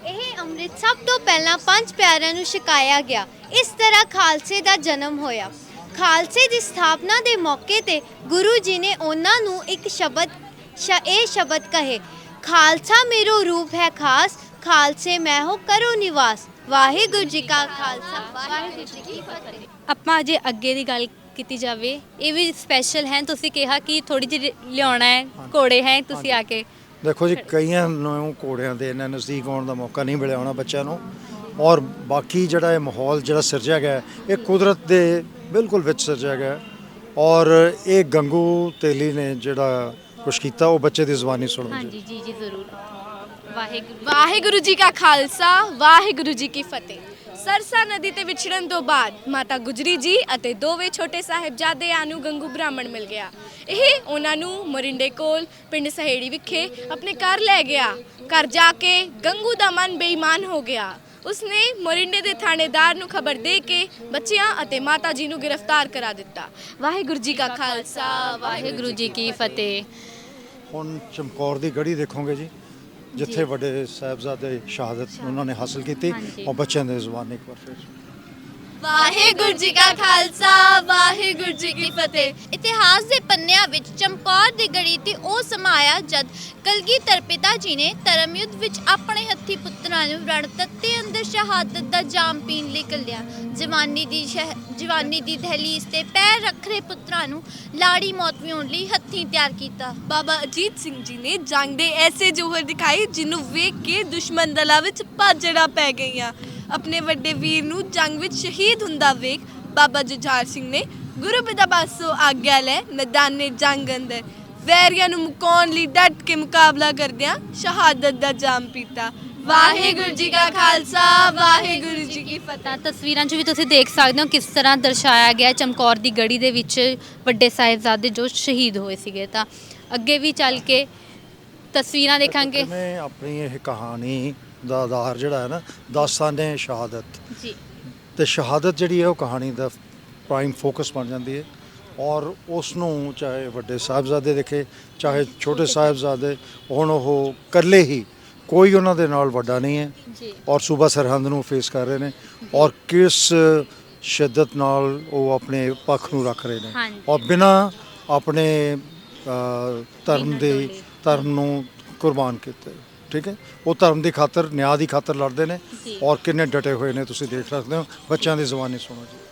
ਇਹ ਅੰਮ੍ਰਿਤ ਸਭ ਤੋਂ ਪਹਿਲਾਂ ਪੰਜ ਪਿਆਰਿਆਂ ਨੂੰ ਛਕਾਇਆ ਗਿਆ। ਇਸ ਤਰ੍ਹਾਂ ਖਾਲਸੇ ਦਾ ਜਨਮ ਹੋਇਆ। ਖਾਲਸੇ ਦੀ ਸਥਾਪਨਾ ਦੇ ਮੌਕੇ ਤੇ ਗੁਰੂ ਜੀ ਨੇ ਉਹਨਾਂ ਨੂੰ ਇੱਕ ਸ਼ਬਦ, ਸ਼- ਇਹ ਸ਼ਬਦ ਕਹੇ, ਖਾਲਸਾ ਮੇਰੋ ਰੂਪ ਹੈ ਖਾਸ, ਖਾਲਸੇ ਮੈਂ ਹੋ ਕਰੋ ਨਿਵਾਸ। ਵਾਹਿਗੁਰੂ ਜੀ ਕਾ ਖਾਲਸਾ। ਵਾਹਿਗੁਰੂ ਜੀ ਕੀ ਫਤਿਹ। ਆਪਾਂ ਜੇ ਅੱਗੇ ਦੀ ਗੱਲ ਕੀਤੀ ਜਾਵੇ ਇਹ ਵੀ ਸਪੈਸ਼ਲ ਹੈ। ਤੁਸੀਂ ਕਿਹਾ ਕਿ ਥੋੜੀ ਜਿਹੀ ਲਿਆਉਣਾ ਹੈ ਘੋੜੇ ਹੈ ਤੁਸੀਂ ਆ ਕੇ ਦੇਖੋ ਜੀ ਕਈਆਂ ਨੂੰ ਘੋੜਿਆਂ ਦੇ ਇੰਨਾ ਨਜ਼ਦੀਕ ਆਉਣ ਦਾ ਮੌਕਾ ਨਹੀਂ ਮਿਲਿਆ ਹੋਣਾ ਬੱਚਿਆਂ ਨੂੰ। ਔਰ ਬਾਕੀ ਜਿਹੜਾ ਇਹ ਮਾਹੌਲ ਜਿਹੜਾ ਸਿਰਜਿਆ ਗਿਆ ਇਹ ਕੁਦਰਤ ਦੇ ਬਿਲਕੁਲ ਵਿੱਚ ਸਿਰਜਿਆ ਗਿਆ। ਔਰ ਇਹ ਗੰਗੂ ਤੇਲੀ ਨੇ ਜਿਹੜਾ ਕੁਛ ਕੀਤਾ ਉਹ ਬੱਚੇ ਦੀ ਜ਼ੁਬਾਨੀ ਸੁਣੋ ਜੀ। ਹਾਂਜੀ ਜੀ ਜੀ ਜ਼ਰੂਰ। ਵਾਹਿਗੁਰੂ ਵਾਹਿਗੁਰੂ ਜੀ ਕਾ ਖਾਲਸਾ, ਵਾਹਿਗੁਰੂ ਜੀ ਕੀ ਫਤਿਹ। ਸਰਸਾ ਨਦੀ ਤੇ ਵਿਛੜਨ ਤੋਂ ਬਾਅਦ ਮਾਤਾ ਗੁਜਰੀ ਜੀ ਅਤੇ ਦੋਵੇਂ ਛੋਟੇ ਸਾਹਿਬਜ਼ਾਦਿਆਂ ਨੂੰ ਗੰਗੂ ਬ੍ਰਾਹਮਣ ਮਿਲ ਗਿਆ। ਇਹ ਉਹਨਾਂ ਨੂੰ ਮੋਰਿੰਡੇ ਕੋਲ, ਪਿੰਡ ਸਹੇੜੀ ਵਿਖੇ ਆਪਣੇ ਘਰ ਲੈ ਗਿਆ। ਘਰ ਜਾ ਕੇ ਗੰਗੂ ਦਾ ਮਨ ਬੇਈਮਾਨ ਹੋ ਗਿਆ। ਉਸਨੇ ਮੋਰਿੰਡੇ ਦੇ ਥਾਣੇਦਾਰ ਨੂੰ ਖਬਰ ਦੇ ਕੇ ਬੱਚਿਆਂ ਅਤੇ ਮਾਤਾ ਜੀ ਨੂੰ ਗ੍ਰਿਫਤਾਰ ਕਰਾ ਦਿੱਤਾ। ਵਾਹਿਗੁਰੂ ਜੀ ਕਾ ਖਾਲਸਾ, ਵਾਹਿਗੁਰੂ ਜੀ ਕੀ ਫਤਿਹ। ਹੁਣ ਚਮਕੌਰ ਦੀ ਗੜੀ ਦੇਖੋਗੇ ਜੀ। ਜਿੱਥੇ ਵੱਡੇ ਸਾਹਿਬਜ਼ਾਦੇ ਸ਼ਹਾਦਤ ਉਹਨਾਂ ਨੇ ਹਾਸਲ ਕੀਤੀ। ਔਰ ਬੱਚਿਆਂ ਦੇ ਜ਼ੁਬਾਨੀ ਇੱਕ ਵਾਰ ਫਿਰ ਵਾਹਿਗੁਰੂ ਜੀ ਕਾ ਖਾਲਸਾ, ਵਾਹਿਗੁਰੂ ਜੀ ਕੀ ਫਤਿਹ। ਇਤਿਹਾਸ ਦੇ ਪੰਨਿਆਂ ਵਿੱਚ ਚਮਕੌਰ ਦੀ ਗੜੀ ਤੇ ਉਹ ਸਮਾਇਆ ਜਦ ਕਲਗੀਧਰ ਪਿਤਾ ਜੀ ਨੇ ਧਰਮ ਵਿੱਚ ਆਪਣੇ ਹੱਥੀ ਪੁੱਤਰਾਂ ਨੂੰ ਰਣਤੱਤੇ ਅੰਦਰ ਸ਼ਹਾਦਤ ਦਾ ਜਾਮ ਪੀਣ ਲਈ ਕੱਲਿਆ ਜਵਾਨੀ ਦੀ ਜਵਾਨੀ ਦੀ ਦਹਲੀਜ਼ ਤੇ ਪੈਰ ਰੱਖਰੇ ਪੁੱਤਰਾਂ ਨੂੰ ਲਾੜੀ ਮੌਤ ਵਿਉਣ ਲਈ ਹੱਥੀਂ ਤਿਆਰ ਕੀਤਾ। ਬਾਬਾ ਅਜੀਤ ਸਿੰਘ ਜੀ ਨੇ ਜੰਗ ਦੇ ਐਸੇ ਜੋਹਰ ਦਿਖਾਏ, ਜਿਹਨੂੰ ਵੇਖ ਕੇ ਦੁਸ਼ਮਣ ਦਲਾਂ ਵਿੱਚ ਭਾਜੜਾ ਪੈ ਗਈਆਂ। ਆਪਣੇ ਵੱਡੇ ਵੀਰ ਨੂੰ ਜੰਗ ਵਿੱਚ ਸ਼ਹੀਦ ਹੁੰਦਾ ਵੇਖ ਬਾਬਾ ਜੁਝਾਰ ਸਿੰਘ ਨੇ ਗੁਰੂ ਪਿਤਾ ਪਾਸੋਂ ਆਗਿਆ ਲੈ ਮੈਦਾਨੇ ਜੰਗ ਅੰਦਰ। ਵੈਰੀਆਂ ਨੂੰ ਮੁਕਾਉਣ ਲਈ ਡਟ ਕੇ ਮੁਕਾਬਲਾ ਕਰਦਿਆਂ ਸ਼ਹਾਦਤ ਦਾ ਜਾਮ ਪੀਤਾ। ਵਾਹਿਗੁਰੂ ਜੀ ਕਾ ਖਾਲਸਾ ਵਾਹਿਗੁਰੂ ਜੀ ਕੀ ਫਤਿਹ। ਤਸਵੀਰਾਂ 'ਚ ਵੀ ਤੁਸੀਂ ਦੇਖ ਸਕਦੇ ਹੋ ਕਿਸ ਤਰ੍ਹਾਂ ਦਰਸਾਇਆ ਗਿਆ ਚਮਕੌਰ ਦੀ ਗੜੀ ਦੇ ਵਿੱਚ ਵੱਡੇ ਸਾਹਿਬਜ਼ਾਦੇ ਜੋ ਸ਼ਹੀਦ ਹੋਏ ਸੀਗੇ। ਤਾਂ ਅੱਗੇ ਵੀ ਚੱਲ ਕੇ ਤਸਵੀਰਾਂ ਦੇਖਾਂਗੇ। ਮੈਂ ਆਪਣੀ ਇਹ ਕਹਾਣੀ ਦਾ ਆਧਾਰ ਜਿਹੜਾ ਹੈ ਨਾ ਦਾਸਤਾਨੇ ਸ਼ਹਾਦਤ। ਜੀ। ਤੇ ਸ਼ਹਾਦਤ ਜਿਹੜੀ ਹੈ ਉਹ ਕਹਾਣੀ ਦਾ ਪ੍ਰਾਈਮ ਫੋਕਸ ਬਣ ਜਾਂਦੀ ਹੈ ਔਰ ਉਸ ਨੂੰ ਚਾਹੇ ਵੱਡੇ ਸਾਹਿਬਜ਼ਾਦੇ ਦੇਖੇ ਚਾਹੇ ਛੋਟੇ ਸਾਹਿਬਜ਼ਾਦੇ ਹੁਣ ਉਹ ਇਕੱਲੇ ਹੀ ਕੋਈ ਉਹਨਾਂ ਦੇ ਨਾਲ ਵੱਡਾ ਨਹੀਂ ਹੈ ਜੀ। ਔਰ ਸੂਬਾ ਸਰਹੰਦ ਨੂੰ ਫੇਸ ਕਰ ਰਹੇ ਨੇ ਔਰ ਕਿਸ ਸ਼ਿੱਦਤ ਨਾਲ ਉਹ ਆਪਣੇ ਪੱਖ ਨੂੰ ਰੱਖ ਰਹੇ ਨੇ। ਹਾਂਜੀ। ਔਰ ਬਿਨਾ ਆਪਣੇ ਅ, ਧਰਮ ਦੇ। ਧਰਮ ਨੂੰ ਕੁਰਬਾਨ ਕੀਤੇ। ਠੀਕ ਹੈ? ਉਹ ਧਰਮ ਦੀ ਖਾਤਰ ਨਿਆਂ ਦੀ ਖਾਤਰ ਲੜਦੇ ਨੇ। ਔਰ ਕਿੰਨੇ ਡਟੇ ਹੋਏ ਨੇ ਤੁਸੀਂ ਦੇਖ ਸਕਦੇ ਹੋ। ਬੱਚਿਆਂ ਦੀ ਜ਼ੁਬਾਨੀ ਸੁਣੋ ਜੀ।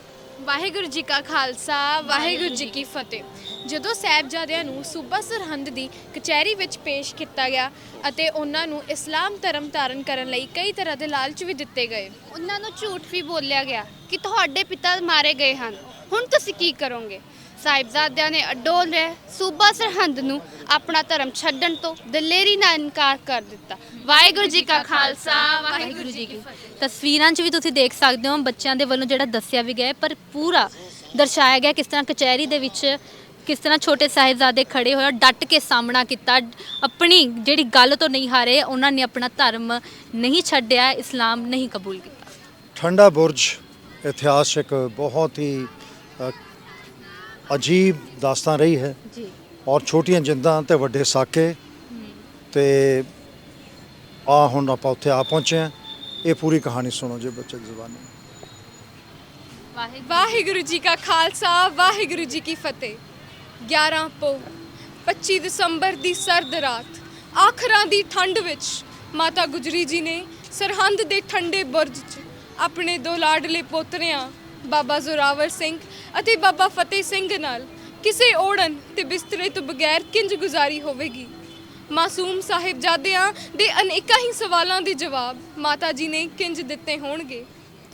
ਵਾਹਿਗੁਰੂ ਜੀ ਕਾ ਖਾਲਸਾ ਵਾਹਿਗੁਰੂ ਜੀ ਕੀ ਫਤਿਹ। ਜਦੋਂ ਸਾਹਿਬਜ਼ਾਦਿਆਂ ਨੂੰ ਸੂਬਾ ਸਰਹੰਦ ਦੀ ਕਚਹਿਰੀ ਵਿੱਚ ਪੇਸ਼ ਕੀਤਾ ਗਿਆ ਅਤੇ ਉਹਨਾਂ ਨੂੰ ਇਸਲਾਮ ਧਰਮ ਧਾਰਨ ਕਰਨ ਲਈ ਕਈ ਤਰ੍ਹਾਂ ਦੇ ਲਾਲਚ ਵੀ ਦਿੱਤੇ ਗਏ ਉਹਨਾਂ ਨੂੰ ਝੂਠ ਵੀ ਬੋਲਿਆ ਗਿਆ ਕਿ ਤੁਹਾਡੇ ਪਿਤਾ ਮਾਰੇ ਗਏ ਹਨ। ਹੁਣ ਤੁਸੀਂ ਕੀ ਕਰੋਗੇ? ਸਾਹਿਬਜ਼ਾਦਿਆਂ ਨੇ ਅਡੋਲ ਰਹਿ ਸੂਬਾ ਸਰਹੰਦ ਨੂੰ ਆਪਣਾ ਧਰਮ ਛੱਡਣ ਤੋਂ ਦਲੇਰੀ ਨਾਲ ਇਨਕਾਰ ਕਰ ਦਿੱਤਾ। ਵਾਹਿਗੁਰੂ ਜੀ ਕਾ ਖਾਲਸਾ ਵਾਹਿਗੁਰੂ ਜੀ ਕੀ ਤਸਵੀਰਾਂ 'ਚ ਵੀ ਤੁਸੀਂ ਦੇਖ ਸਕਦੇ ਹੋ ਬੱਚਿਆਂ ਦੇ ਵੱਲੋਂ ਜਿਹੜਾ ਦੱਸਿਆ ਵੀ ਗਿਆ ਪਰ ਪੂਰਾ ਦਰਸਾਇਆ ਗਿਆ ਕਿਸ ਤਰ੍ਹਾਂ ਕਚਹਿਰੀ ਦੇ ਵਿੱਚ ਕਿਸ ਤਰ੍ਹਾਂ ਛੋਟੇ ਸਾਹਿਬਜ਼ਾਦੇ ਖੜੇ ਹੋਏ ਡਟ ਕੇ ਸਾਹਮਣਾ ਕੀਤਾ। ਆਪਣੀ ਜਿਹੜੀ ਗੱਲ ਤੋਂ ਨਹੀਂ ਹਾਰੇ ਉਹਨਾਂ ਨੇ ਆਪਣਾ ਧਰਮ ਨਹੀਂ ਛੱਡਿਆ ਇਸਲਾਮ ਨਹੀਂ ਕਬੂਲ ਕੀਤਾ। ਠੰਡਾ ਬੁਰਜ ਇਤਿਹਾਸ ਇੱਕ ਬਹੁਤ ਹੀ ਅਜੀਬ ਦਾਸਤਾਨ ਰਹੀ ਹੈ ਜੀ। ਔਰ ਛੋਟੀਆਂ ਜਿੰਦਾਂ ਤੇ ਵੱਡੇ ਸਾਕੇ। ਤੇ ਆ ਹੁਣ ਆਪਾਂ ਉੱਥੇ ਆ ਪਹੁੰਚੇ ਹਾਂ। ਇਹ ਪੂਰੀ ਕਹਾਣੀ ਸੁਣੋ ਜੀ ਬੱਚੇ ਦੀ ਜ਼ੁਬਾਨੀ। ਵਾਹਿਗੁਰੂ ਵਾਹਿਗੁਰੂ ਜੀ ਕਾ ਖਾਲਸਾ ਵਾਹਿਗੁਰੂ ਜੀ ਕੀ ਫਤਿਹ। 11 ਪੋ 25 ਦਸੰਬਰ ਦੀ ਸਰਦ ਰਾਤ ਆਖਰਾਂ ਦੀ ਠੰਡ ਵਿੱਚ ਮਾਤਾ ਗੁਜਰੀ ਜੀ ਨੇ ਸਰਹੰਦ ਦੇ ਠੰਡੇ ਬੁਰਜ 'ਚ ਆਪਣੇ ਦੋ ਲਾਡਲੇ ਪੋਤਰਿਆਂ ਬਾਬਾ ਜ਼ੋਰਾਵਰ ਸਿੰਘ ਅਤੇ ਬਾਬਾ ਫਤਿਹ ਸਿੰਘ ਨਾਲ ਕਿਸੇ ਓੜਨ ਤੇ ਬਿਸਤਰੇ ਤੋਂ ਬਗੈਰ ਕਿੰਜ ਗੁਜ਼ਾਰੀ ਹੋਵੇਗੀ? ਮਾਸੂਮ ਸਾਹਿਬਜ਼ਾਦਿਆਂ ਦੇ ਅਨੇਕਾਂ ਹੀ ਸਵਾਲਾਂ ਦੇ ਜਵਾਬ ਮਾਤਾ ਜੀ ਨੇ ਕਿੰਜ ਦਿੱਤੇ ਹੋਣਗੇ?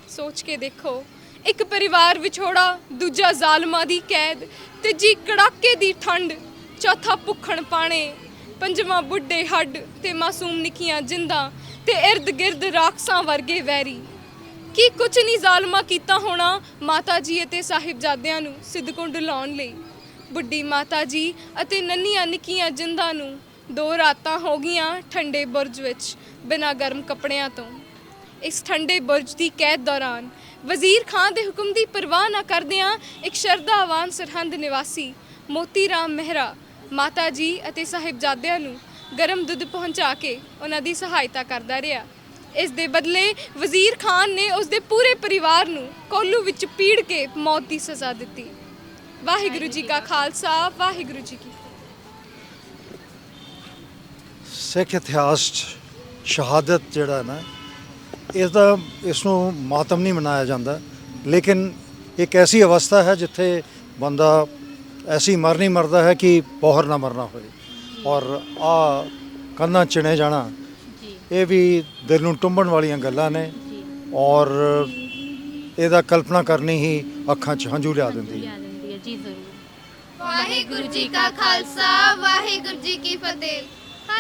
ਸੋਚ ਕੇ ਦੇਖੋ, ਇੱਕ ਪਰਿਵਾਰ ਵਿਛੋੜਾ, ਦੂਜਾ ਜ਼ਾਲਮਾਂ ਦੀ ਕੈਦ ਤੀਜੀ ਕੜਾਕੇ ਦੀ ਠੰਡ, ਚੌਥਾ ਭੁੱਖਣ ਪਾਣੇ, ਪੰਜਵਾਂ ਬੁੱਢੇ ਹੱਡ ਤੇ ਮਾਸੂਮ ਨਿੱਕੀਆਂ ਜਿੰਦਾਂ ਤੇ ਇਰਦ ਗਿਰਦ ਰਾਖਸਾਂ ਵਰਗੇ ਵੈਰੀ। ਕੀ ਕੁਝ ਨਹੀਂ ਜ਼ਾਲਮਾ ਕੀਤਾ ਹੋਣਾ ਮਾਤਾ ਜੀ ਅਤੇ ਸਾਹਿਬਜ਼ਾਦਿਆਂ ਨੂੰ ਸਿੱਧਕੁੰਡ ਲਾਉਣ ਲਈ। ਬੁੱਢੀ ਮਾਤਾ ਜੀ ਅਤੇ ਨੰਨੀਆਂ ਨਿੱਕੀਆਂ ਜਿੰਦਾਂ ਨੂੰ ਦੋ ਰਾਤਾਂ ਹੋ ਗਈਆਂ ਠੰਡੇ ਬੁਰਜ ਵਿੱਚ ਬਿਨਾਂ ਗਰਮ ਕੱਪੜਿਆਂ ਤੋਂ। ਇਸ ਠੰਡੇ ਬੁਰਜ ਦੀ ਕੈਦ ਦੌਰਾਨ ਵਜ਼ੀਰ ਖਾਨ ਦੇ ਹੁਕਮ ਦੀ ਪਰਵਾਹ ਨਾ ਕਰਦਿਆਂ ਇੱਕ ਸ਼ਰਧਾਵਾਨ ਸਰਹੰਦ ਨਿਵਾਸੀ ਮੋਤੀ ਰਾਮ ਮਹਿਰਾ ਮਾਤਾ ਜੀ ਅਤੇ ਸਾਹਿਬਜ਼ਾਦਿਆਂ ਨੂੰ ਗਰਮ ਦੁੱਧ ਪਹੁੰਚਾ ਕੇ ਉਹਨਾਂ ਦੀ ਸਹਾਇਤਾ ਕਰਦਾ ਰਿਹਾ। ਇਸ ਦੇ ਬਦਲੇ ਵਜ਼ੀਰ ਖਾਨ ਨੇ ਉਸ ਦੇ ਪੂਰੇ ਪਰਿਵਾਰ ਨੂੰ ਕੋਲੂ ਵਿੱਚ ਪੀੜ ਕੇ ਮੌਤ ਦੀ ਸਜ਼ਾ ਦਿੱਤੀ। ਵਾਹਿਗੁਰੂ ਜੀ ਕਾ ਖਾਲਸਾ, ਵਾਹਿਗੁਰੂ ਜੀ ਕੀ ਸਿੱਖ ਇਤਿਹਾਸ 'ਚ ਸ਼ਹਾਦਤ ਜਿਹੜਾ ਨਾ ਇਸ ਦਾ ਇਸ ਨੂੰ ਮਾਤਮ ਨਹੀਂ ਮਨਾਇਆ ਜਾਂਦਾ। ਲੇਕਿਨ ਇੱਕ ਐਸੀ ਅਵਸਥਾ ਹੈ ਜਿੱਥੇ ਬੰਦਾ ਐਸੀ ਮਰ ਨਹੀਂ ਮਰਦਾ ਹੈ ਕਿ ਪੋਹਰ ਨਾ ਮਰਨਾ ਹੋਵੇ ਔਰ ਆ ਕੰਨਾਂ ਚਿਣੇ ਜਾਣਾ ਇਹ ਵੀ ਦਿਲ ਨੂੰ ਟੁੰਬਣ ਵਾਲੀਆਂ ਗੱਲਾਂ ਨੇ ਔਰ ਇਹਦਾ ਕਲਪਨਾ ਕਰਨੀ ਹੀ ਅੱਖਾਂ 'ਚ ਹੰਝੂ ਲਿਆ ਦਿੰਦੀ ਲਿਆ ਦਿੰਦੀ ਹੈ। ਜੀ ਜ਼ਰੂਰ ਵਾਹਿਗੁਰੂ ਜੀ ਕਾ ਖਾਲਸਾ, ਵਾਹਿਗੁਰੂ ਜੀ ਕੀ ਫਤਿਹ।